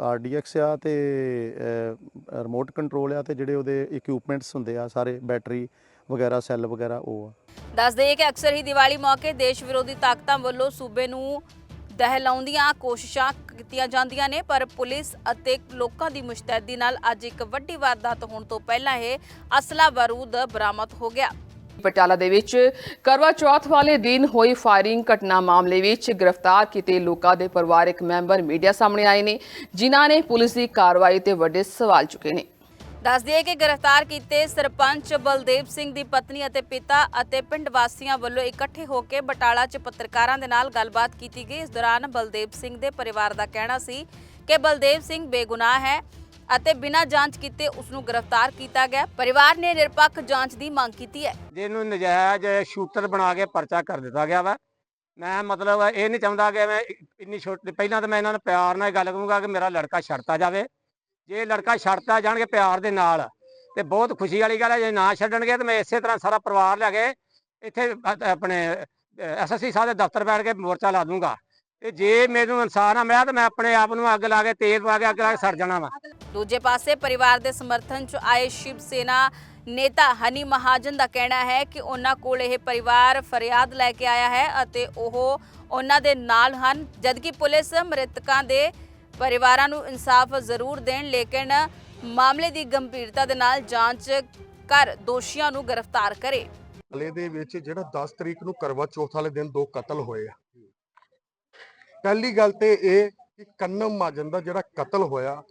ਆਰਡੀਐਕਸ ਆ ਤੇ ਰਿਮੋਟ ਕੰਟਰੋਲ ਆ ਤੇ ਜਿਹੜੇ ਉਹਦੇ ਇਕਵਿਪਮੈਂਟਸ ਹੁੰਦੇ ਆ ਸਾਰੇ ਬੈਟਰੀ ਵਗੈਰਾ ਸੈੱਲ ਵਗੈਰਾ ਉਹ ਆ। ਦੱਸ ਦਈਏ ਕਿ ਅਕਸਰ ਹੀ ਦੀਵਾਲੀ ਮੌਕੇ ਦੇਸ਼ ਵਿਰੋਧੀ ਤਾਕਤਾਂ ਵੱਲੋਂ ਸੂਬੇ ਨੂੰ ਦਹਿਲਾਉਂਦੀਆਂ ਕੋਸ਼ਿਸ਼ਾਂ ਕੀਤੀਆਂ ਜਾਂਦੀਆਂ ਨੇ ਪਰ ਪੁਲਿਸ ਅਤੇ ਲੋਕਾਂ ਦੀ ਮੁਸ਼ਤੈਦੀ ਨਾਲ ਅੱਜ ਇੱਕ ਵੱਡੀ ਵਾਰਦਾਤ ਹੋਣ ਤੋਂ ਪਹਿਲਾਂ ਇਹ ਅਸਲਾ ਬਾਰੂਦ ਬਰਾਮਦ ਹੋ ਗਿਆ। ਪਟਿਆਲਾ ਦੇ ਵਿੱਚ ਕਰਵਾ ਚੌਥ ਵਾਲੇ ਦਿਨ ਹੋਈ ਫਾਇਰਿੰਗ ਘਟਨਾ ਮਾਮਲੇ ਵਿੱਚ ਗ੍ਰਿਫਤਾਰ ਕੀਤੇ ਲੋਕਾਂ ਦੇ ਪਰਿਵਾਰਕ ਮੈਂਬਰ ਮੀਡੀਆ ਸਾਹਮਣੇ ਆਏ ਨੇ ਜਿਨ੍ਹਾਂ ਨੇ ਪੁਲਿਸ ਦੀ ਕਾਰਵਾਈ ਤੇ ਵੱਡੇ ਸਵਾਲ ਚੁੱਕੇ ਨੇ। ਦੱਸ ਦਈਏ ਕਿ ਗ੍ਰਿਫਤਾਰ ਕੀਤੇ ਸਰਪੰਚ ਬਲਦੇਵ ਸਿੰਘ ਦੀ ਪਤਨੀ ਅਤੇ ਪਿਤਾ ਅਤੇ ਪਿੰਡ ਵਾਸੀਆਂ ਵੱਲੋਂ ਇਕੱਠੇ ਹੋ ਕੇ ਬਟਾਲਾ 'ਚ ਪੱਤਰਕਾਰਾਂ ਦੇ ਨਾਲ ਗੱਲਬਾਤ ਕੀਤੀ ਗਈ। ਇਸ ਦੌਰਾਨ ਬਲਦੇਵ ਸਿੰਘ ਦੇ ਪਰਿਵਾਰ ਦਾ ਕਹਿਣਾ ਸੀ ਕਿ ਬਲਦੇਵ ਸਿੰਘ ਬੇਗੁਨਾਹ ਹੈ ਅਤੇ ਬਿਨਾਂ ਜਾਂਚ ਕੀਤੇ ਉਸ ਨੂੰ ਗ੍ਰਿਫਤਾਰ ਕੀਤਾ ਗਿਆ। ਪਰਿਵਾਰ ਨੇ ਨਿਰਪੱਖ ਜਾਂਚ ਦੀ ਮੰਗ ਕੀਤੀ ਹੈ। ਜਿਹਨੂੰ ਨਜਾਇਜ਼ ਸ਼ੂਟਰ ਬਣਾ ਕੇ ਪਰਚਾ ਕਰ ਦਿੱਤਾ ਗਿਆ ਵਾ। ਮੈਂ ਮਤਲਬ ਇਹ ਨਹੀਂ ਚਾਹੁੰਦਾ ਕਿ ਮੈਂ ਇੰਨੀ ਛੋਟੀ, ਪਹਿਲਾਂ ਤਾਂ ਮੈਂ ਇਹਨਾਂ ਨੂੰ ਪਿਆਰ ਨਾਲ ਗੱਲ ਕਰੂੰਗਾ ਕਿ ਮੇਰਾ ਲੜਕਾ ਛੱਡਤਾ ਜਾਵੇ। ਜੇ ਲੜਕਾ ਛੱਡਤਾ ਜਾਣਗੇ ਪਿਆਰ ਦੇ ਨਾਲ ਤੇ ਬਹੁਤ ਖੁਸ਼ੀ ਵਾਲੀ ਗੱਲ ਹੈ, ਜੇ ਨਾ ਛੱਡਣਗੇ ਤੇ ਮੈਂ ਇਸੇ ਤਰ੍ਹਾਂ ਸਾਰਾ ਪਰਿਵਾਰ ਲੈ ਕੇ ਇੱਥੇ ਆਪਣੇ ਐਸਐਸਸੀ ਸਾਹਿਬ ਦੇ ਦਫ਼ਤਰ ਬੈਠ ਕੇ ਮੋਰਚਾ ਲਾ ਦੂੰਗਾ। ਤੇ ਜੇ ਮੈਨੂੰ ਇਨਸਾਨ ਆ ਮਿਲਿਆ ਤੇ ਮੈਂ ਆਪਣੇ ਆਪ ਨੂੰ ਅੱਗ ਲਾ ਕੇ ਤੇਲ ਪਾ ਕੇ ਅੱਗ ਲਾ ਕੇ ਸੜ ਜਾਣਾ ਵਾ। ਦੂਜੇ ਪਾਸੇ ਪਰਿਵਾਰ ਦੇ ਸਮਰਥਨ 'ਚ ਆਏ ਸ਼ਿਵ ਸੇਨਾ ਨੇਤਾ ਹਨੀ ਮਹਾਜਨ ਦਾ ਕਹਿਣਾ ਹੈ ਕਿ ਉਹਨਾਂ ਕੋਲ ਇਹ ਪਰਿਵਾਰ ਫਰਿਆਦ ਲੈ ਕੇ ਆਇਆ ਹੈ ਅਤੇ ਉਹ ਉਹਨਾਂ ਦੇ ਨਾਲ ਹਨ, ਜਦਕਿ ਪੁਲਿਸ ਮ੍ਰਿਤਕਾਂ ਦੇ ਪਰਿਵਾਰਾਂ ਨੂੰ ਇਨਸਾਫ ਜ਼ਰੂਰ ਦੇਣ, ਲੇਕਿਨ ਮਾਮਲੇ ਦੀ ਗੰਭੀਰਤਾ ਦੇ ਨਾਲ ਜਾਂਚ ਕਰ ਦੋਸ਼ੀਆਂ ਨੂੰ ਗ੍ਰਿਫਤਾਰ ਕਰੇ। ਹਲੇ ਦੇ ਵਿੱਚ ਜਿਹੜਾ 10 ਤਰੀਕ ਨੂੰ ਕਰਵਾ ਚੌਥ ਵਾਲੇ ਦਿਨ ਦੋ ਕਤਲ ਹੋਏ ਆ। ਪਹਿਲੀ ਗੱਲ ਤੇ ਇਹ ਕਿ ਕੰਨਮ ਮਾਜਨ ਦਾ ਜਿਹੜਾ ਕਤਲ ਹੋਇਆ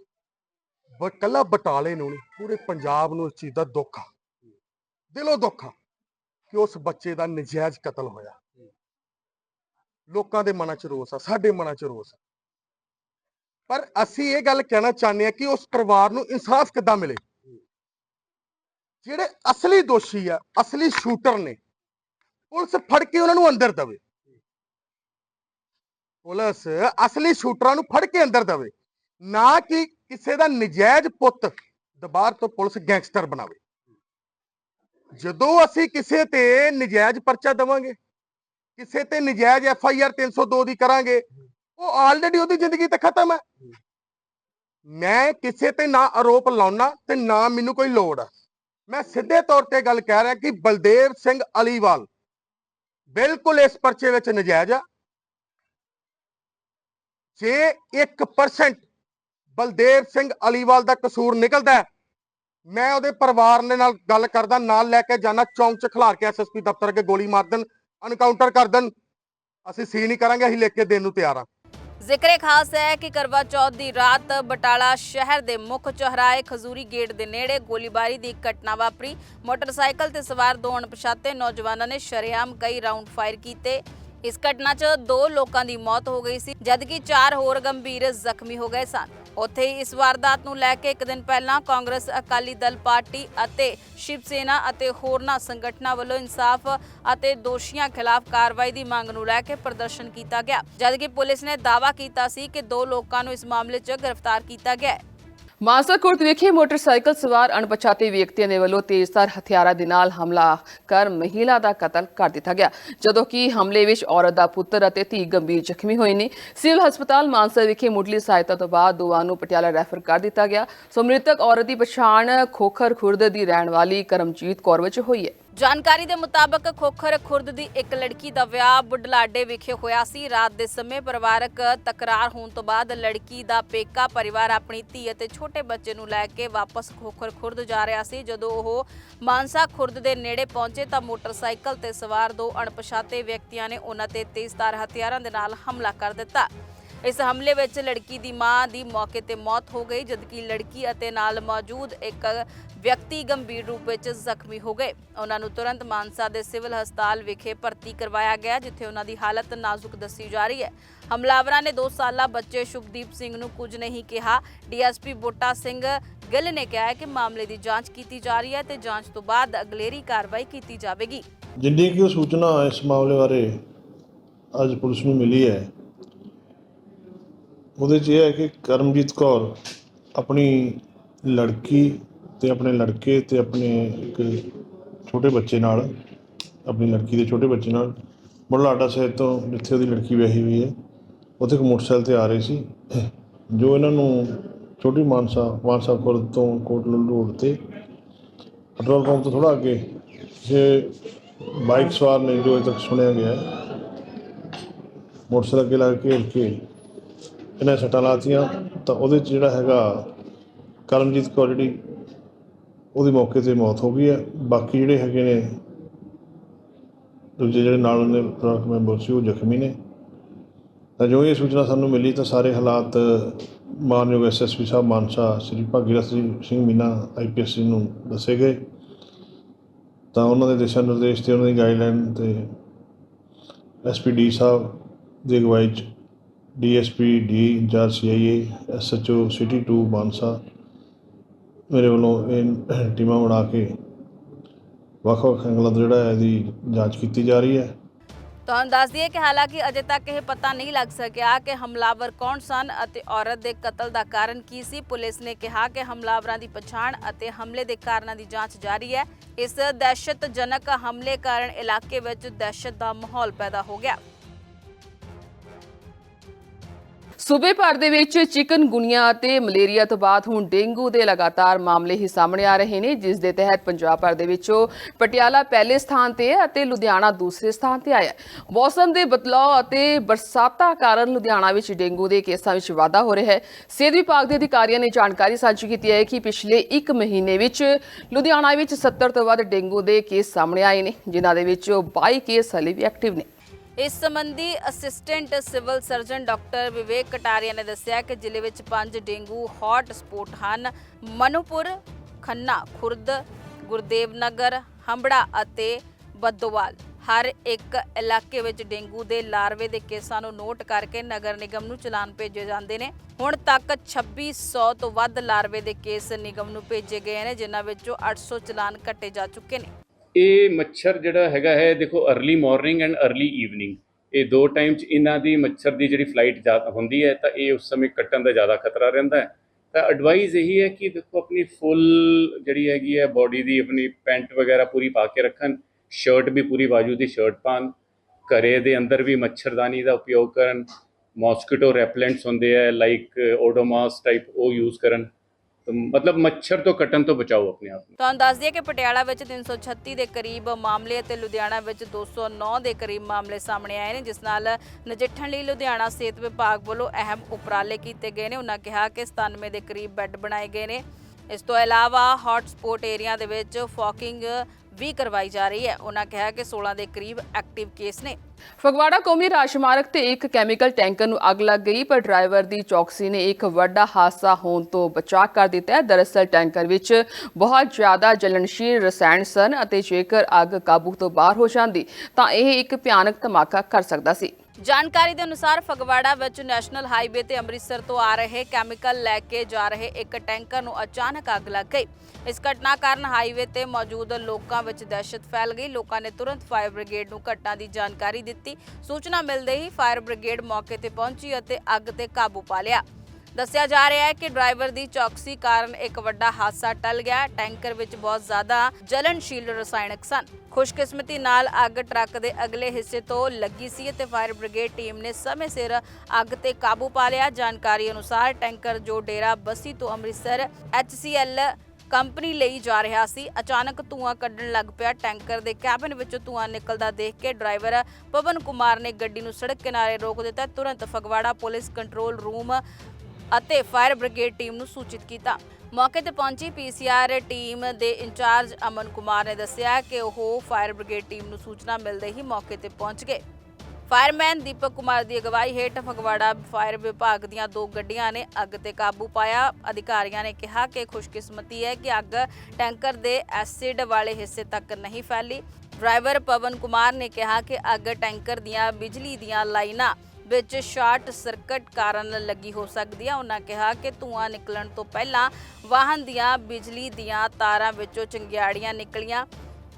ਕੱਲਾ ਬਟਾਲੇ ਨੂੰ ਨਹੀਂ, ਪੂਰੇ ਪੰਜਾਬ ਨੂੰ ਇਸ ਚੀਜ਼ ਦਾ ਦੁੱਖ ਆ। ਦਿਲੋਂ ਦੁੱਖ ਆ ਕਿ ਉਸ ਬੱਚੇ ਦਾ ਨਜਾਇਜ਼ ਕਤਲ ਹੋਇਆ। ਲੋਕਾਂ ਦੇ ਮਨਾਂ 'ਚ ਰੋਸ ਆ, ਸਾਡੇ ਮਨਾਂ 'ਚ ਰੋਸ ਆ। ਪਰ ਅਸੀਂ ਇਹ ਗੱਲ ਕਹਿਣਾ ਚਾਹੁੰਦੇ ਆ ਕਿ ਉਸ ਪਰਿਵਾਰ ਨੂੰ ਇਨਸਾਫ ਕਿੱਦਾਂ ਮਿਲੇ? ਜਿਹੜੇ ਅਸਲੀ ਦੋਸ਼ੀ ਆ, ਅਸਲੀ ਸ਼ੂਟਰ ਨੇ, ਪੁਲਿਸ ਫੜ ਕੇ ਉਹਨਾਂ ਨੂੰ ਅੰਦਰ ਦਵੇ। ਪੁਲਿਸ ਅਸਲੀ ਸ਼ੂਟਰਾਂ ਨੂੰ ਫੜ ਕੇ ਅੰਦਰ ਦਵੇ, ਨਾ ਕਿ ਕਿਸੇ ਦਾ ਨਜਾਇਜ਼ ਪੁੱਤ ਦੁਬਾਰ ਤੋਂ ਪੁਲਿਸ ਗੈਂਗਸਟਰ ਬਣਾਵੇ। ਜਦੋਂ ਅਸੀਂ ਕਿਸੇ ਤੇ ਨਜਾਇਜ਼ ਪਰਚਾ ਦਵਾਂਗੇ, ਕਿਸੇ ਤੇ ਨਜਾਇਜ਼ ਐਫ ਆਈ ਆਰ 302 ਦੀ ਕਰਾਂਗੇ ਉਹ ਆਲਰੇਡੀ ਉਹਦੀ ਜ਼ਿੰਦਗੀ ਤੇ ਖਤਮ ਹੈ। ਮੈਂ ਕਿਸੇ ਤੇ ਨਾ ਆਰੋਪ ਲਾਉਣਾ ਤੇ ਨਾ ਮੈਨੂੰ ਕੋਈ ਲੋੜ ਆ। ਮੈਂ ਸਿੱਧੇ ਤੌਰ ਤੇ ਗੱਲ ਕਹਿ ਰਿਹਾ ਕਿ ਬਲਦੇਵ ਸਿੰਘ ਅਲੀਵਾਲ ਬਿਲਕੁਲ ਇਸ ਪਰਚੇ ਵਿੱਚ ਨਜਾਇਜ਼ ਆ। ਜੇ 1% ਬਲਦੇਵ ਸਿੰਘ ਅਲੀਵਾਲ ਦਾ ਕਸੂਰ ਨਿਕਲਦਾ ਹੈ, ਮੈਂ ਉਹਦੇ ਪਰਿਵਾਰ ਦੇ ਨਾਲ ਗੱਲ ਕਰਦਾ ਨਾਲ ਲੈ ਕੇ ਜਾਣਾ ਚੌਂਕ ਚ ਖਿਲਾਰ ਕੇ ਐਸਐਸਪੀ ਦਫ਼ਤਰ ਅੱਗੇ ਗੋਲੀ ਮਾਰ ਦੇਣ ਅਨਕਾਊਂਟਰ ਕਰ ਦੇਣ। ਅਸੀਂ ਸੀ ਨਹੀਂ ਕਰਾਂਗੇ ਅਸੀਂ ਲਿਖ ਕੇ ਦੇਣ ਨੂੰ ਤਿਆਰ ਆ। ਜ਼ਿਕਰੇ ਖਾਸ ਹੈ ਕਿ ਕਰਵਾ ਚੌਥ ਦੀ ਰਾਤ ਬਟਾਲਾ ਸ਼ਹਿਰ ਦੇ ਮੁੱਖ ਚੌਰਾਹੇ ਖਜ਼ੂਰੀ ਗੇਟ ਦੇ ਨੇੜੇ ਗੋਲੀਬਾਰੀ ਦੀ ਇੱਕ ਘਟਨਾ ਵਾਪਰੀ। ਮੋਟਰਸਾਈਕਲ ਤੇ ਸਵਾਰ ਦੋ ਅਣਪਛਾਤੇ ਨੌਜਵਾਨਾਂ ਨੇ ਸ਼ਰੇਆਮ ਕਈ ਰਾਉਂਡ ਫਾਇਰ ਕੀਤੇ। ਇਸ ਘਟਨਾ 'ਚ ਦੋ ਲੋਕਾਂ ਦੀ ਮੌਤ ਹੋ ਗਈ ਸੀ, ਜਦਕਿ ਚਾਰ ਹੋਰ ਗੰਭੀਰ ਜ਼ਖਮੀ ਹੋ ਗਏ ਸਨ। ਉੱਥੇ ਹੀ ਇਸ ਵਾਰਦਾਤ ਨੂੰ ਲੈ ਕੇ ਇੱਕ ਦਿਨ ਪਹਿਲਾਂ ਕਾਂਗਰਸ ਅਕਾਲੀ ਦਲ ਪਾਰਟੀ ਅਤੇ ਸ਼ਿਵ ਸੇਨਾ ਅਤੇ ਹੋਰਨਾਂ ਸੰਗਠਨਾਂ ਵੱਲੋਂ ਇਨਸਾਫ ਅਤੇ ਦੋਸ਼ੀਆਂ ਖਿਲਾਫ ਕਾਰਵਾਈ ਦੀ ਮੰਗ ਨੂੰ ਲੈ ਕੇ ਪ੍ਰਦਰਸ਼ਨ ਕੀਤਾ ਗਿਆ। ਜਦਕਿ ਪੁਲਿਸ ਨੇ ਦਾਅਵਾ ਕੀਤਾ ਸੀ ਕਿ ਦੋ ਲੋਕਾਂ ਨੂੰ ਇਸ ਮਾਮਲੇ 'ਚ ਗ੍ਰਿਫਤਾਰ ਕੀਤਾ ਗਿਆ ਹੈ। ਮਾਨਸਾ ਕੋਟ ਵਿਖੇ ਮੋਟਰਸਾਈਕਲ ਸਵਾਰ ਅਣਪਛਾਤੇ ਵਿਅਕਤੀਆਂ ਦੇ ਵੱਲੋਂ ਤੇਜ਼ਧਾਰ ਹਥਿਆਰਾਂ ਦੇ ਨਾਲ ਹਮਲਾ ਕਰ ਮਹਿਲਾ ਦਾ ਕਤਲ ਕਰ ਦਿੱਤਾ ਗਿਆ। ਜਦੋਂ ਕਿ ਹਮਲੇ ਵਿੱਚ ਔਰਤ ਦਾ ਪੁੱਤਰ ਅਤੇ ਧੀ ਗੰਭੀਰ ਜ਼ਖਮੀ ਹੋਏ ਨੇ। ਸਿਵਲ ਹਸਪਤਾਲ ਮਾਨਸਾ ਵਿਖੇ ਮੁੱਢਲੀ ਸਹਾਇਤਾ ਤੋਂ ਬਾਅਦ ਦੋਵਾਂ ਨੂੰ ਪਟਿਆਲਾ ਰੈਫਰ ਕਰ ਦਿੱਤਾ ਗਿਆ। ਸੋ ਮ੍ਰਿਤਕ ਔਰਤ ਦੀ ਪਛਾਣ ਖੋਖਰ ਖੁਰਦ ਦੀ ਰਹਿਣ ਵਾਲੀ ਕਰਮਜੀਤ ਕੌਰ ਵਿੱਚ ਹੋਈ ਹੈ। ਜਾਣਕਾਰੀ ਦੇ ਮੁਤਾਬਕ ਖੋਖਰ ਖੁਰਦ ਦੀ ਇੱਕ ਲੜਕੀ ਦਾ ਵਿਆਹ ਬੁਢਲਾਡੇ ਵਿਖੇ ਹੋਇਆ ਸੀ। ਰਾਤ ਦੇ ਸਮੇਂ ਪਰਿਵਾਰਕ ਤਕਰਾਰ ਹੋਣ ਤੋਂ ਬਾਅਦ ਲੜਕੀ ਦਾ ਪੇਕਾ ਪਰਿਵਾਰ ਆਪਣੀ ਧੀ ਅਤੇ ਛੋਟੇ ਬੱਚੇ ਨੂੰ ਲੈ ਕੇ ਵਾਪਸ ਖੋਖਰ ਖੁਰਦ ਜਾ ਰਿਹਾ ਸੀ। ਜਦੋਂ ਉਹ ਮਾਨਸਾ ਖੁਰਦ ਦੇ ਨੇੜੇ ਪਹੁੰਚੇ ਤਾਂ ਮੋਟਰਸਾਈਕਲ ਤੇ ਸਵਾਰ ਦੋ ਅਣਪਛਾਤੇ ਵਿਅਕਤੀਆਂ ਨੇ ਉਹਨਾਂ ਤੇ ਤੇਜ਼ਧਾਰ ਹਥਿਆਰਾਂ ਦੇ ਨਾਲ ਹਮਲਾ ਕਰ ਦਿੱਤਾ। ਇਸ ਹਮਲੇ ਵਿੱਚ ਲੜਕੀ ਦੀ ਮਾਂ ਦੀ ਮੌਕੇ ਤੇ ਮੌਤ ਹੋ ਗਈ, ਜਦਕਿ ਲੜਕੀ ਅਤੇ ਨਾਲ ਮੌਜੂਦ ਇੱਕ ਵਿਅਕਤੀ ਗੰਭੀਰ ਰੂਪ ਵਿੱਚ ਜ਼ਖਮੀ ਹੋ ਗਏ। ਉਹਨਾਂ ਨੂੰ ਤੁਰੰਤ ਮਾਨਸਾ ਦੇ ਸਿਵਲ ਹਸਪਤਾਲ ਵਿਖੇ ਭਰਤੀ ਕਰਵਾਇਆ ਗਿਆ, ਜਿੱਥੇ ਉਹਨਾਂ ਦੀ ਹਾਲਤ ਨਾਜ਼ੁਕ ਦੱਸੀ ਜਾ ਰਹੀ ਹੈ। ਹਮਲਾਵਰਾਂ ਨੇ 2 ਸਾਲਾ ਬੱਚੇ ਸ਼ੁਭਦੀਪ ਸਿੰਘ ਨੂੰ ਕੁਝ ਨਹੀਂ ਕਿਹਾ। ਡੀਐਸਪੀ ਬੋਟਾ ਸਿੰਘ ਗਿੱਲ ਨੇ ਕਿਹਾ ਕਿ ਮਾਮਲੇ ਦੀ ਜਾਂਚ ਕੀਤੀ ਜਾ ਰਹੀ ਹੈ ਤੇ ਜਾਂਚ ਤੋਂ ਬਾਅਦ ਅਗਲੇਰੀ ਕਾਰਵਾਈ ਕੀਤੀ ਜਾਵੇਗੀ। ਜਿੰਨੀ ਕਿ ਸੂਚਨਾ ਇਸ ਮਾਮਲੇ ਬਾਰੇ ਅੱਜ ਪੁਲਿਸ ਨੂੰ ਮਿਲੀ ਹੈ ਉਹਦੇ 'ਚ ਇਹ ਹੈ ਕਿ ਕਰਮਜੀਤ ਕੌਰ ਆਪਣੀ ਲੜਕੀ ਤੇ ਆਪਣੇ ਲੜਕੇ ਤੇ ਆਪਣੇ ਇੱਕ ਛੋਟੇ ਬੱਚੇ ਨਾਲ, ਆਪਣੀ ਲੜਕੀ ਦੇ ਛੋਟੇ ਬੱਚੇ ਨਾਲ ਬੁਢਲਾਡਾ ਸ਼ਹਿਰ ਤੋਂ ਜਿੱਥੇ ਉਹਦੀ ਲੜਕੀ ਵਿਆਹੀ ਹੋਈ ਹੈ, ਉੱਥੇ ਇੱਕ ਮੋਟਰਸਾਈਕਲ ਤੇ ਆ ਰਹੇ ਸੀ। ਜੋ ਇਹਨਾਂ ਨੂੰ ਛੋਟੀ ਮਾਨਸਾ ਮਾਨਸਾ ਖੁਰਦ ਤੋਂ ਕੋਟਲ ਰੋਡ ਤੇ ਪੈਟਰੋਲ ਪੰਪ ਤੋਂ ਥੋੜਾ ਅੱਗੇ ਜੇ ਬਾਈਕ ਸਵਾਰ ਨੇ ਜੋ ਅਜੇ ਤੱਕ ਸੁਣਿਆ ਗਿਆ ਮੋਟਰਸਾਈਕਲ ਅੱਗੇ ਲਾ ਕੇ ਘੇਰ ਕੇ ਇਹਨਾਂ ਨੇ ਸੱਟਾਂ ਲਾਤੀਆਂ, ਤਾਂ ਉਹਦੇ 'ਚ ਜਿਹੜਾ ਹੈਗਾ ਕਰਮਜੀਤ ਕੌਰ ਜਿਹੜੀ, ਉਹਦੀ ਮੌਕੇ ਤੇ ਮੌਤ ਹੋ ਗਈ ਹੈ। ਬਾਕੀ ਜਿਹੜੇ ਹੈਗੇ ਨੇ, ਦੂਜੇ ਜਿਹੜੇ ਨਾਲ ਉਹਦੇ ਪਰਿਵਾਰਕ ਮੈਂਬਰ ਸੀ, ਉਹ ਜ਼ਖਮੀ ਨੇ। ਤਾਂ ਜੋ ਇਹ ਸੂਚਨਾ ਸਾਨੂੰ ਮਿਲੀ, ਤਾਂ ਸਾਰੇ ਹਾਲਾਤ ਮਾਨਯੋਗ ਐਸਐਸਪੀ ਸਾਹਿਬ, ਮਾਨਸਾ ਸ੍ਰੀ ਭਾਗੀਰਥ ਸਿੰਘ ਮੀਨਾ ਆਈਪੀਐਸ ਨੂੰ ਦੱਸੇ ਗਏ। ਤਾਂ ਉਹਨਾਂ ਦੇ ਦਿਸ਼ਾ ਨਿਰਦੇਸ਼ ਤੇ ਉਹਨਾਂ ਦੀ ਗਾਈਡਲਾਈਨ ਤੇ ਐਸਪੀਡੀ ਸਾਹਿਬ ਦੀ ਅਗਵਾਈ 'ਚ DSP, D incharge CIA, SHO, city 2 Mansa, ਮੇਰੇ ਵੱਲੋਂ ਇਹ ਟੀਮਾਂ ਬਣਾ ਕੇ ਵੱਖ ਵੱਖ ਐਂਗਲਾਂ ਤੋਂ ਜਿਹੜਾ ਇਹਦੀ ਜਾਂਚ ਕੀਤੀ ਜਾ ਰਹੀ ਹੈ। ਤੁਹਾਨੂੰ ਦੱਸ ਦਈਏ ਕਿ ਹਾਲਾਂਕਿ ਅਜੇ ਤੱਕ ਇਹ ਪਤਾ ਨਹੀਂ ਲੱਗ ਸਕਿਆ ਕਿ ਹਮਲਾਵਰ ਕੌਣ ਸਨ ਅਤੇ ਔਰਤ ਦੇ ਕਤਲ ਦਾ ਕਾਰਨ ਕੀ ਸੀ। ਪੁਲਿਸ ਨੇ ਕਿਹਾ ਕਿ ਹਮਲਾਵਰਾਂ ਦੀ ਪਛਾਣ ਅਤੇ ਹਮਲੇ ਦੇ ਕਾਰਨਾਂ ਦੀ ਜਾਂਚ ਜਾਰੀ ਹੈ। ਇਸ ਦਹਿਸ਼ਤਜਨਕ ਹਮਲੇ ਕਾਰਨ ਇਲਾਕੇ ਵਿੱਚ ਦਹਿਸ਼ਤ ਦਾ ਮਾਹੌਲ ਪੈਦਾ ਹੋ ਗਿਆ। ਸੂਬੇ ਭਰ ਦੇ ਵਿੱਚ ਚਿਕਨ ਚਿਕਨਗੁਨੀਆ ਅਤੇ ਮਲੇਰੀਆ ਤੋਂ ਬਾਅਦ ਹੁਣ ਡੇਂਗੂ ਦੇ ਲਗਾਤਾਰ ਮਾਮਲੇ ਹੀ ਸਾਹਮਣੇ ਆ ਰਹੇ ਨੇ, ਜਿਸ ਦੇ ਤਹਿਤ ਪੰਜਾਬ ਭਰ ਦੇ ਵਿੱਚੋਂ ਪਟਿਆਲਾ ਪਹਿਲੇ ਸਥਾਨ ਤੇ ਹੈ ਅਤੇ ਲੁਧਿਆਣਾ ਦੂਸਰੇ ਸਥਾਨ ਤੇ ਆਇਆ ਮੌਸਮ ਦੇ ਬਦਲਾਅ ਅਤੇ ਬਰਸਾਤਾਂ ਕਾਰਨ ਲੁਧਿਆਣਾ ਵਿੱਚ ਡੇਂਗੂ ਦੇ ਕੇਸਾਂ ਵਿੱਚ ਵਾਧਾ ਹੋ ਰਿਹਾ ਹੈ। ਸਿਹਤ ਵਿਭਾਗ ਦੇ ਅਧਿਕਾਰੀਆਂ ਨੇ ਜਾਣਕਾਰੀ ਸਾਂਝੀ ਕੀਤੀ ਹੈ ਕਿ ਪਿਛਲੇ 1 ਮਹੀਨੇ ਵਿੱਚ ਲੁਧਿਆਣਾ ਵਿੱਚ 70 ਤੋਂ ਵੱਧ ਡੇਂਗੂ ਦੇ ਕੇਸ ਸਾਹਮਣੇ ਆਏ ਨੇ, ਜਿਨ੍ਹਾਂ ਦੇ ਵਿੱਚੋਂ 22 ਕੇਸ ਹਲੇ ਵੀ ਐਕਟਿਵ ਨੇ। ਇਸ ਸੰਬੰਧੀ assistant civil surgeon doctor Vivek Kataria ਨੇ ਦੱਸਿਆ ਕਿ ਜ਼ਿਲ੍ਹੇ ਵਿੱਚ ਪੰਜ ਡੇਂਗੂ ਹੌਟ ਸਪੌਟ ਹਨ। ਮਨੂਪੁਰ, ਖੰਨਾ, ਖੁਰਦ, ਗੁਰਦੇਵ ਨਗਰ, ਹੰਬੜਾ ਅਤੇ ਬੱਦੋਵਾਲ। ਹਰ ਇੱਕ ਇਲਾਕੇ ਵਿੱਚ ਡੇਂਗੂ ਦੇ ਲਾਰਵੇ ਦੇ ਕੇਸਾਂ ਨੂੰ ਨੋਟ ਕਰਕੇ ਨਗਰ ਨਿਗਮ ਨੂੰ ਚਲਾਨ ਭੇਜੇ ਜਾਂਦੇ ਨੇ। ਹੁਣ ਤੱਕ 2600 ਤੋਂ ਵੱਧ ਲਾਰਵੇ ਦੇ ਕੇਸ ਨਿਗਮ ਨੂੰ ਭੇਜੇ ਗਏ ਨੇ, ਜਿਨ੍ਹਾਂ ਵਿੱਚੋਂ 800 ਚਲਾਨ ਕੱਟੇ ਜਾ ਚੁੱਕੇ ਨੇ। ਇਹ ਮੱਛਰ ਜਿਹੜਾ ਹੈਗਾ ਹੈ, ਦੇਖੋ early morning and early evening ਇਹ ਦੋ ਟਾਈਮ 'ਚ ਇਹਨਾਂ ਦੀ ਮੱਛਰ ਦੀ ਜਿਹੜੀ ਫਲਾਈਟ ਹੁੰਦੀ ਹੈ, ਤਾਂ ਇਹ ਉਸ ਸਮੇਂ ਕੱਟਣ ਦਾ ਜ਼ਿਆਦਾ ਖਤਰਾ ਰਹਿੰਦਾ ਹੈ। ਤਾਂ ਐਡਵਾਈਸ ਇਹੀ ਹੈ ਕਿ ਦੇਖੋ ਆਪਣੀ ਫੁੱਲ ਜਿਹੜੀ ਹੈਗੀ ਹੈ ਬਾਡੀ ਦੀ ਆਪਣੀ ਪੈਂਟ ਵਗੈਰਾ ਪੂਰੀ ਪਾ ਕੇ ਰੱਖਣ ਸ਼ਰਟ ਵੀ ਪੂਰੀ ਬਾਜੂ ਦੀ ਸ਼ਰਟ ਪਾਣ ਘਰੇ ਦੇ ਅੰਦਰ ਵੀ ਮੱਛਰਦਾਨੀ ਦਾ ਉਪਯੋਗ ਕਰਨ ਮੌਸਕੀਟੋ ਰੈਪਲੈਂਟਸ ਹੁੰਦੇ ਆ ਲਾਈਕ ਓਡੋਮਾਸ ਟਾਈਪ ਉਹ ਯੂਜ਼ ਕਰਨ। ਮਤਲਬ ਮੱਛਰ ਤੋਂ ਕੱਟਣ ਤੋਂ ਬਚਾਓ ਆਪਣੇ ਆਪ ਨੂੰ। ਤੁਹਾਨੂੰ ਦੱਸ ਦਈਏ ਕਿ ਪਟਿਆਲਾ ਵਿੱਚ 336 ਦੇ ਕਰੀਬ ਮਾਮਲੇ ਅਤੇ ਲੁਧਿਆਣਾ ਵਿੱਚ 209 ਦੇ ਕਰੀਬ ਮਾਮਲੇ ਸਾਹਮਣੇ ਆਏ ਨੇ, ਜਿਸ ਨਾਲ ਨਜਿੱਠਣ ਲਈ ਲੁਧਿਆਣਾ ਸਿਹਤ ਵਿਭਾਗ ਵੱਲੋਂ ਅਹਿਮ ਉਪਰਾਲੇ ਕੀਤੇ ਗਏ ਨੇ। ਉਹਨਾਂ ਕਿਹਾ ਕਿ 97 ਦੇ ਕਰੀਬ ਬੈੱਡ ਬਣਾਏ ਗਏ ਨੇ। ਇਸ ਤੋਂ ਇਲਾਵਾ ਹੌਟ ਸਪੌਟ ਏਰੀਆ ਦੇ ਵਿੱਚ ਫੋਕਿੰਗ ਵੀ ਕਰਵਾਈ ਜਾ ਰਹੀ ਹੈ। ਉਹਨਾਂ ਕਿਹਾ ਕਿ 16 ਦੇ ਕਰੀਬ ਐਕਟਿਵ ਕੇਸ ਨੇ। ਫਗਵਾੜਾ ਕੌਮੀ ਰਾਜਮਾਰਗ ਤੇ ਇੱਕ ਕੈਮੀਕਲ ਟੈਂਕਰ ਨੂੰ ਅੱਗ ਲੱਗ ਗਈ, ਪਰ ਡਰਾਈਵਰ ਦੀ ਚੌਕਸੀ ਨੇ ਇੱਕ ਵੱਡਾ ਹਾਦਸਾ ਹੋਣ ਤੋਂ ਬਚਾ ਕਰ ਦਿੱਤਾ ਹੈ। ਦਰਅਸਲ ਟੈਂਕਰ ਵਿੱਚ ਬਹੁਤ ਜ਼ਿਆਦਾ ਜਲਨਸ਼ੀਲ ਰਸਾਇਣ ਸਨ ਅਤੇ ਜੇਕਰ ਅੱਗ ਕਾਬੂ ਤੋਂ ਬਾਹਰ ਹੋ ਜਾਂਦੀ, ਤਾਂ ਇਹ ਇੱਕ ਭਿਆਨਕ ਧਮਾਕਾ ਕਰ ਸਕਦਾ ਸੀ। ਜਾਣਕਾਰੀ ਦੇ ਅਨੁਸਾਰ ਫਗਵਾੜਾ ਵਿੱਚ ਨੈਸ਼ਨਲ ਹਾਈਵੇ ਤੇ ਅੰਮ੍ਰਿਤਸਰ ਤੋਂ ਆ ਰਹੇ ਕੈਮੀਕਲ ਲੈ ਕੇ ਜਾ ਰਹੇ ਇੱਕ ਟੈਂਕਰ ਨੂੰ ਅਚਾਨਕ ਅੱਗ ਲੱਗ ਗਈ। ਇਸ ਘਟਨਾ ਕਾਰਨ ਹਾਈਵੇ ਤੇ ਮੌਜੂਦ ਲੋਕਾਂ ਵਿੱਚ ਦਹਿਸ਼ਤ ਫੈਲ ਗਈ। ਲੋਕਾਂ ਨੇ ਤੁਰੰਤ ਫਾਇਰ ਬ੍ਰਿਗੇਡ ਨੂੰ ਘਟਨਾ ਦੀ ਜਾਣਕਾਰੀ ਦਿੱਤੀ। ਸੂਚਨਾ ਮਿਲਦੇ ਹੀ ਫਾਇਰ ਬ੍ਰਿਗੇਡ ਮੌਕੇ ਤੇ ਪਹੁੰਚੀ ਅਤੇ ਅੱਗ ਤੇ ਕਾਬੂ ਪਾ ਲਿਆ। ਦੱਸਿਆ ਜਾ ਰਿਹਾ ਹੈ ਕਿ ਡਰਾਈਵਰ ਦੀ ਚੌਕਸੀ ਕਾਰਨ ਇੱਕ ਵੱਡਾ ਹਾਦਸਾ ਟਲ ਗਿਆ। ਟੈਂਕਰ ਵਿੱਚ ਬਹੁਤ ਜ਼ਿਆਦਾ ਜਲਨਸ਼ੀਲ ਰਸਾਇਣਕ ਸਨ। ਖੁਸ਼ਕਿਸਮਤੀ ਨਾਲ ਅੱਗ ਟਰੱਕ ਦੇ ਅਗਲੇ ਹਿੱਸੇ ਤੋਂ ਲੱਗੀ ਸੀ ਅਤੇ ਫਾਇਰ ਬ੍ਰਿਗੇਡ ਟੀਮ ਨੇ ਸਮੇਂ ਸਿਰ ਅੱਗ ਤੇ ਕਾਬੂ ਪਾ ਲਿਆ। ਜਾਣਕਾਰੀ ਅਨੁਸਾਰ ਟੈਂਕਰ ਜੋ ਡੇਰਾ ਬੱਸੀ ਤੋਂ ਅੰਮ੍ਰਿਤਸਰ HCL ਕੰਪਨੀ ਲਈ ਜਾ ਰਿਹਾ ਸੀ, ਅਚਾਨਕ ਧੂਆਂ ਕੱਢਣ ਲੱਗ ਪਿਆ। ਟੈਂਕਰ ਦੇ ਕੈਬਨ ਵਿੱਚੋਂ ਧੂਆਂ ਨਿਕਲਦਾ ਦੇਖ ਕੇ ਡਰਾਈਵਰ ਪਵਨ ਕੁਮਾਰ ਨੇ ਗੱਡੀ ਨੂੰ ਸੜਕ ਕਿਨਾਰੇ ਰੋਕ ਦਿੱਤਾ। ਤੁਰੰਤ ਫਗਵਾੜਾ ਪੁਲਿਸ ਕੰਟਰੋਲ ਰੂਮ ਅਤੇ ਫਾਇਰ ਬ੍ਰਿਗੇਡ ਟੀਮ ਨੂੰ ਸੂਚਿਤ ਕੀਤਾ। ਮੌਕੇ ਤੇ ਪਹੁੰਚੀ ਪੀਸੀਆਰ ਟੀਮ ਦੇ ਇੰਚਾਰਜ ਅਮਨ ਕੁਮਾਰ ਨੇ ਦੱਸਿਆ ਕਿ ਉਹ ਫਾਇਰ ਬ੍ਰਿਗੇਡ ਟੀਮ ਨੂੰ ਸੂਚਨਾ ਮਿਲਦੇ ਹੀ ਮੌਕੇ ਤੇ ਪਹੁੰਚ ਗਏ। ਫਾਇਰਮੈਨ ਦੀਪਕ ਕੁਮਾਰ ਦੀ ਅਗਵਾਈ ਹੇਠ ਫਗਵਾੜਾ ਫਾਇਰ ਵਿਭਾਗ ਦੀਆਂ ਦੋ ਗੱਡੀਆਂ ਨੇ ਅੱਗ ਤੇ ਕਾਬੂ ਪਾਇਆ। ਅਧਿਕਾਰੀਆਂ ਨੇ ਕਿਹਾ ਕਿ ਖੁਸ਼ਕਿਸਮਤੀ ਹੈ ਕਿ ਅੱਗ ਟੈਂਕਰ ਦੇ ਐਸਿਡ ਵਾਲੇ ਹਿੱਸੇ ਤੱਕ ਨਹੀਂ ਫੈਲੀ। ਡਰਾਈਵਰ ਪਵਨ ਕੁਮਾਰ ਨੇ ਕਿਹਾ ਕਿ ਅੱਗ ਟੈਂਕਰ ਦੀਆਂ ਬਿਜਲੀ ਦੀਆਂ ਲਾਈਨਾਂ ਵਿੱਚ ਸ਼ਾਰਟ ਸਰਕਟ ਕਾਰਨ ਲੱਗੀ ਹੋ ਸਕਦੀ ਹੈ ਉਹਨਾਂ ਕਿਹਾ ਕਿ ਧੂਆਂ ਨਿਕਲਣ ਤੋਂ ਪਹਿਲਾਂ ਵਾਹਨ ਦੀਆਂ, ਬਿਜਲੀ ਦੀਆਂ ਤਾਰਾਂ ਵਿੱਚੋਂ ਚੰਗਿਆੜੀਆਂ ਨਿਕਲੀਆਂ।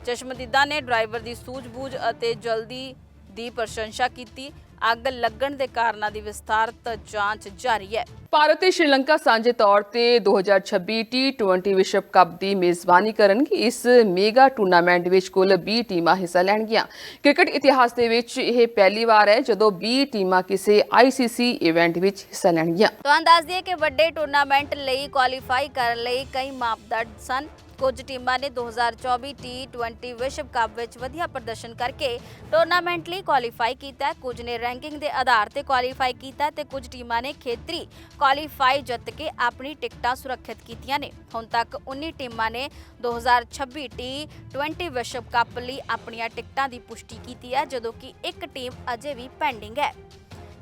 ਚਸ਼ਮਦੀਦਾਂ ਨੇ ਡਰਾਈਵਰ ਦੀ ਸੂਝ-ਬੂਝ ਅਤੇ ਜਲਦੀ ਦੀ ਪ੍ਰਸ਼ੰਸਾ ਕੀਤੀ। ਅੱਗ ਲੱਗਣ ਦੇ ਕਾਰਨਾਂ ਦੀ ਵਿਸਥਾਰਤ ਜਾਂਚ ਜਾਰੀ ਹੈ। ਭਾਰਤ ਤੇ ਸ਼੍ਰੀਲੰਕਾ ਸਾਂਝੇ ਤੌਰ ਤੇ 2026 ਟੀ20 ਵਿਸ਼ਵ ਕੱਪ ਦੀ ਮੇਜ਼ਬਾਨੀ ਕਰਨਗੇ। ਇਸ ਮੇਗਾ ਟੂਰਨਾਮੈਂਟ ਵਿੱਚ ਕੁੱਲ 20 ਟੀਮਾਂ ਹਿੱਸਾ ਲੈਣਗੀਆਂ। ਕ੍ਰਿਕਟ ਇਤਿਹਾਸ ਦੇ ਵਿੱਚ ਇਹ ਪਹਿਲੀ ਵਾਰ ਹੈ ਜਦੋਂ 20 ਟੀਮਾਂ ਕਿਸੇ ਆਈਸੀਸੀ ਇਵੈਂਟ ਵਿੱਚ ਹਿੱਸਾ ਲੈਣਗੀਆਂ। ਤੁਹਾਨੂੰ ਦੱਸ ਦਈਏ ਕਿ ਵੱਡੇ ਟੂਰਨਾਮੈਂਟ ਲਈ ਕੁਆਲੀਫਾਈ ਕਰਨ ਲਈ ਕਈ ਮਾਪਦੰਡ ਸਨ। ਕੁਝ ਟੀਮਾਂ ਨੇ 2024 ਟੀ20 ਵਿਸ਼ਵ ਕੱਪ ਵਿੱਚ ਵਧੀਆ ਪ੍ਰਦਰਸ਼ਨ ਕਰਕੇ ਟੂਰਨਾਮੈਂਟ ਲਈ ਕੁਆਲੀਫਾਈ ਕੀਤਾ। ਹੈ ਕੁਝ ਨੇ ਰੈਂਕਿੰਗ ਦੇ ਆਧਾਰ ਤੇ ਕੁਆਲੀਫਾਈ ਕੀਤਾ ਤੇ ਕੁਝ ਟੀਮਾਂ ਨੇ ਖੇਤਰੀ ਕੁਆਲੀਫਾਈ ਜਿੱਤ ਕੇ ਆਪਣੀ ਟਿਕਟਾਂ ਸੁਰੱਖਿਅਤ ਕੀਤੀਆਂ ਨੇ। ਹੁਣ ਤੱਕ 19 ਟੀਮਾਂ ਨੇ 2026 ਟੀ20 ਵਿਸ਼ਵ ਕੱਪ ਲਈ ਆਪਣੀਆਂ ਟਿਕਟਾਂ ਦੀ ਪੁਸ਼ਟੀ ਕੀਤੀ ਹੈ ਜਦੋਂ ਕਿ ਇੱਕ ਟੀਮ ਅਜੇ ਵੀ ਪੈਂਡਿੰਗ ਹੈ।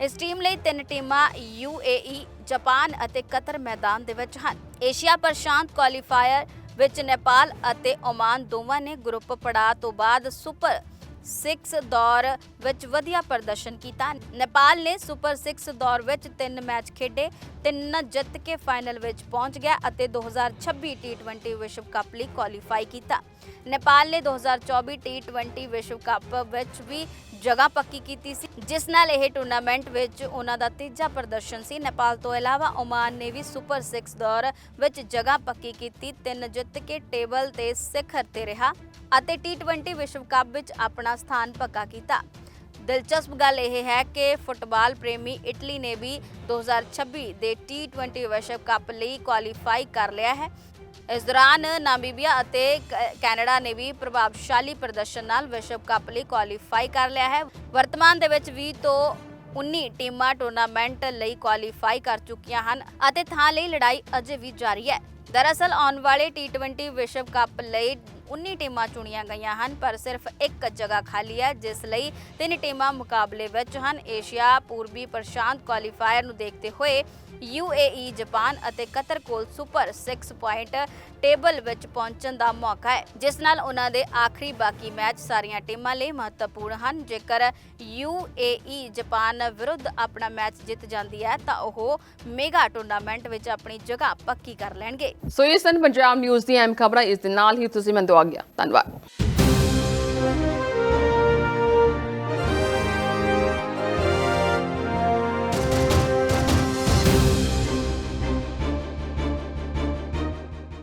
ਇਸ ਟੀਮ ਲਈ ਤਿੰਨ ਟੀਮਾਂ UAE, ਜਾਪਾਨ ਅਤੇ ਕਤਰ ਮੈਦਾਨ ਦੇ ਵਿੱਚ ਹਨ। ਏਸ਼ੀਆ ਪ੍ਰਸ਼ਾਂਤ ਕੁਆਲੀਫਾਇਰ ਵਿੱਚ ਨੇਪਾਲ ਅਤੇ ਓਮਾਨ ਦੋਵਾਂ ਨੇ ਗਰੁੱਪ ਪੜਾਅ ਤੋਂ ਬਾਅਦ ਸੁਪਰ 6 ਦੌਰ ਵਿੱਚ ਵਧੀਆ ਪ੍ਰਦਰਸ਼ਨ ਕੀਤਾ। ਨੇਪਾਲ ਨੇ ਸੁਪਰ 6 ਦੌਰ ਵਿੱਚ ਤਿੰਨ ਮੈਚ ਖੇਡੇ, ਤਿੰਨ ਜਿੱਤ ਕੇ ਫਾਈਨਲ ਵਿੱਚ ਪਹੁੰਚ ਗਿਆ ਅਤੇ 2026 ਟੀ20 ਵਿਸ਼ਵ ਕੱਪ ਲਈ ਕੁਆਲੀਫਾਈ ਕੀਤਾ। ਨੇਪਾਲ ਨੇ 2024 ਟੀ20 ਵਿਸ਼ਵ ਕੱਪ ਵਿੱਚ ਵੀ ਜਗ੍ਹਾ ਪੱਕੀ ਕੀਤੀ ਸੀ, ਜਿਸ ਨਾਲ ਇਹ ਟੂਰਨਾਮੈਂਟ ਵਿੱਚ ਉਹਨਾਂ ਦਾ ਤੀਜਾ ਪ੍ਰਦਰਸ਼ਨ ਸੀ। ਨੇਪਾਲ ਤੋਂ ਇਲਾਵਾ ਓਮਾਨ ਨੇ ਵੀ ਸੁਪਰ 6 ਦੌਰ ਵਿੱਚ ਜਗ੍ਹਾ ਪੱਕੀ ਕੀਤੀ। ਤਿੰਨ ਜਿੱਤ ਕੇ ਟੇਬਲ ਤੇ ਸਿਖਰ ਤੇ ਰਿਹਾ ਅਤੇ ਟੀ20 ਵਿਸ਼ਵ ਕੱਪ ਵਿੱਚ ਆਪਣਾ ਸਥਾਨ ਪੱਕਾ ਕੀਤਾ। ਦਿਲਚਸਪ ਗੱਲ ਇਹ ਹੈ ਕਿ ਫੁੱਟਬਾਲ ਪ੍ਰੇਮੀ ਇਟਲੀ ਨੇ ਵੀ 2026 ਦੇ ਟੀ20 ਵਿਸ਼ਵ ਕੱਪ ਲਈ ਕੁਆਲੀਫਾਈ ਕਰ ਲਿਆ ਹੈ। ਇਸ ਦੌਰਾਨ ਨਾਮੀਬੀਆ ਅਤੇ ਕੈਨੇਡਾ ਨੇ ਵੀ ਪ੍ਰਭਾਵਸ਼ਾਲੀ ਪ੍ਰਦਰਸ਼ਨ ਨਾਲ ਵਿਸ਼ਵ ਕੱਪ ਲਈ ਕੁਆਲੀਫਾਈ ਕਰ ਲਿਆ ਹੈ। ਵਰਤਮਾਨ ਦੇ ਵਿੱਚ 20 ਤੋਂ 19 ਟੀਮਾਂ ਟੂਰਨਾਮੈਂਟ ਲਈ ਕੁਆਲੀਫਾਈ ਕਰ ਚੁੱਕੀਆਂ ਹਨ ਅਤੇ ਥਾਂ ਲਈ ਲੜਾਈ ਅਜੇ ਵੀ ਜਾਰੀ ਹੈ। ਦਰਅਸਲ ਆਉਣ ਵਾਲੇ ਟੀ20 ਵਿਸ਼ਵ ਕੱਪ ਲਈ 19 ਟੀਮਾਂ ਚੁਣੀਆਂ ਗਈਆਂ ਹਨ, ਪਰ ਸਿਰਫ ਇੱਕ ਜਗ੍ਹਾ ਖਾਲੀ ਹੈ, ਜਿਸ ਲਈ ਤਿੰਨ ਟੀਮਾਂ ਮੁਕਾਬਲੇ ਵਿੱਚ ਹਨ। ਏਸ਼ੀਆ ਪੂਰਬੀ ਪ੍ਰਸ਼ਾਂਤ ਕੁਆਲੀਫਾਇਰ ਨੂੰ ਦੇਖਦੇ ਹੋਏ UAE ਜਾਪਾਨ ਅਤੇ ਕਤਰ ਕੋਲ ਸੁਪਰ 6 ਪੁਆਇੰਟ ਟੇਬਲ ਵਿੱਚ ਪਹੁੰਚਣ ਦਾ ਮੌਕਾ ਹੈ, ਜਿਸ ਨਾਲ ਉਹਨਾਂ ਦੇ ਆਖਰੀ ਬਾਕੀ ਮੈਚ ਸਾਰੀਆਂ ਟੀਮਾਂ ਲਈ ਮਹੱਤਵਪੂਰਨ ਹਨ। ਜੇਕਰ UAE ਜਾਪਾਨ ਵਿਰੁੱਧ ਆਪਣਾ ਮੈਚ ਜਿੱਤ ਜਾਂਦੀ ਹੈ, ਤਾਂ ਉਹ ਮੇਗਾ ਟੂਰਨਾਮੈਂਟ ਵਿੱਚ ਆਪਣੀ ਜਗ੍ਹਾ ਪੱਕੀ ਕਰ ਲੈਣਗੇ। ਸੋ ਇਹ ਸਨ ਪੰਜਾਬ ਨਿਊਜ਼ ਦੀ ਅਹਿਮ ਖਬਰਾਂ। ਇਸ ਦੇ ਨਾਲ ਹੀ ਤੁਸੀਂ ਮੈਨੂੰ ਦਵਾ ਗਿਆ। ਧੰਨਵਾਦ।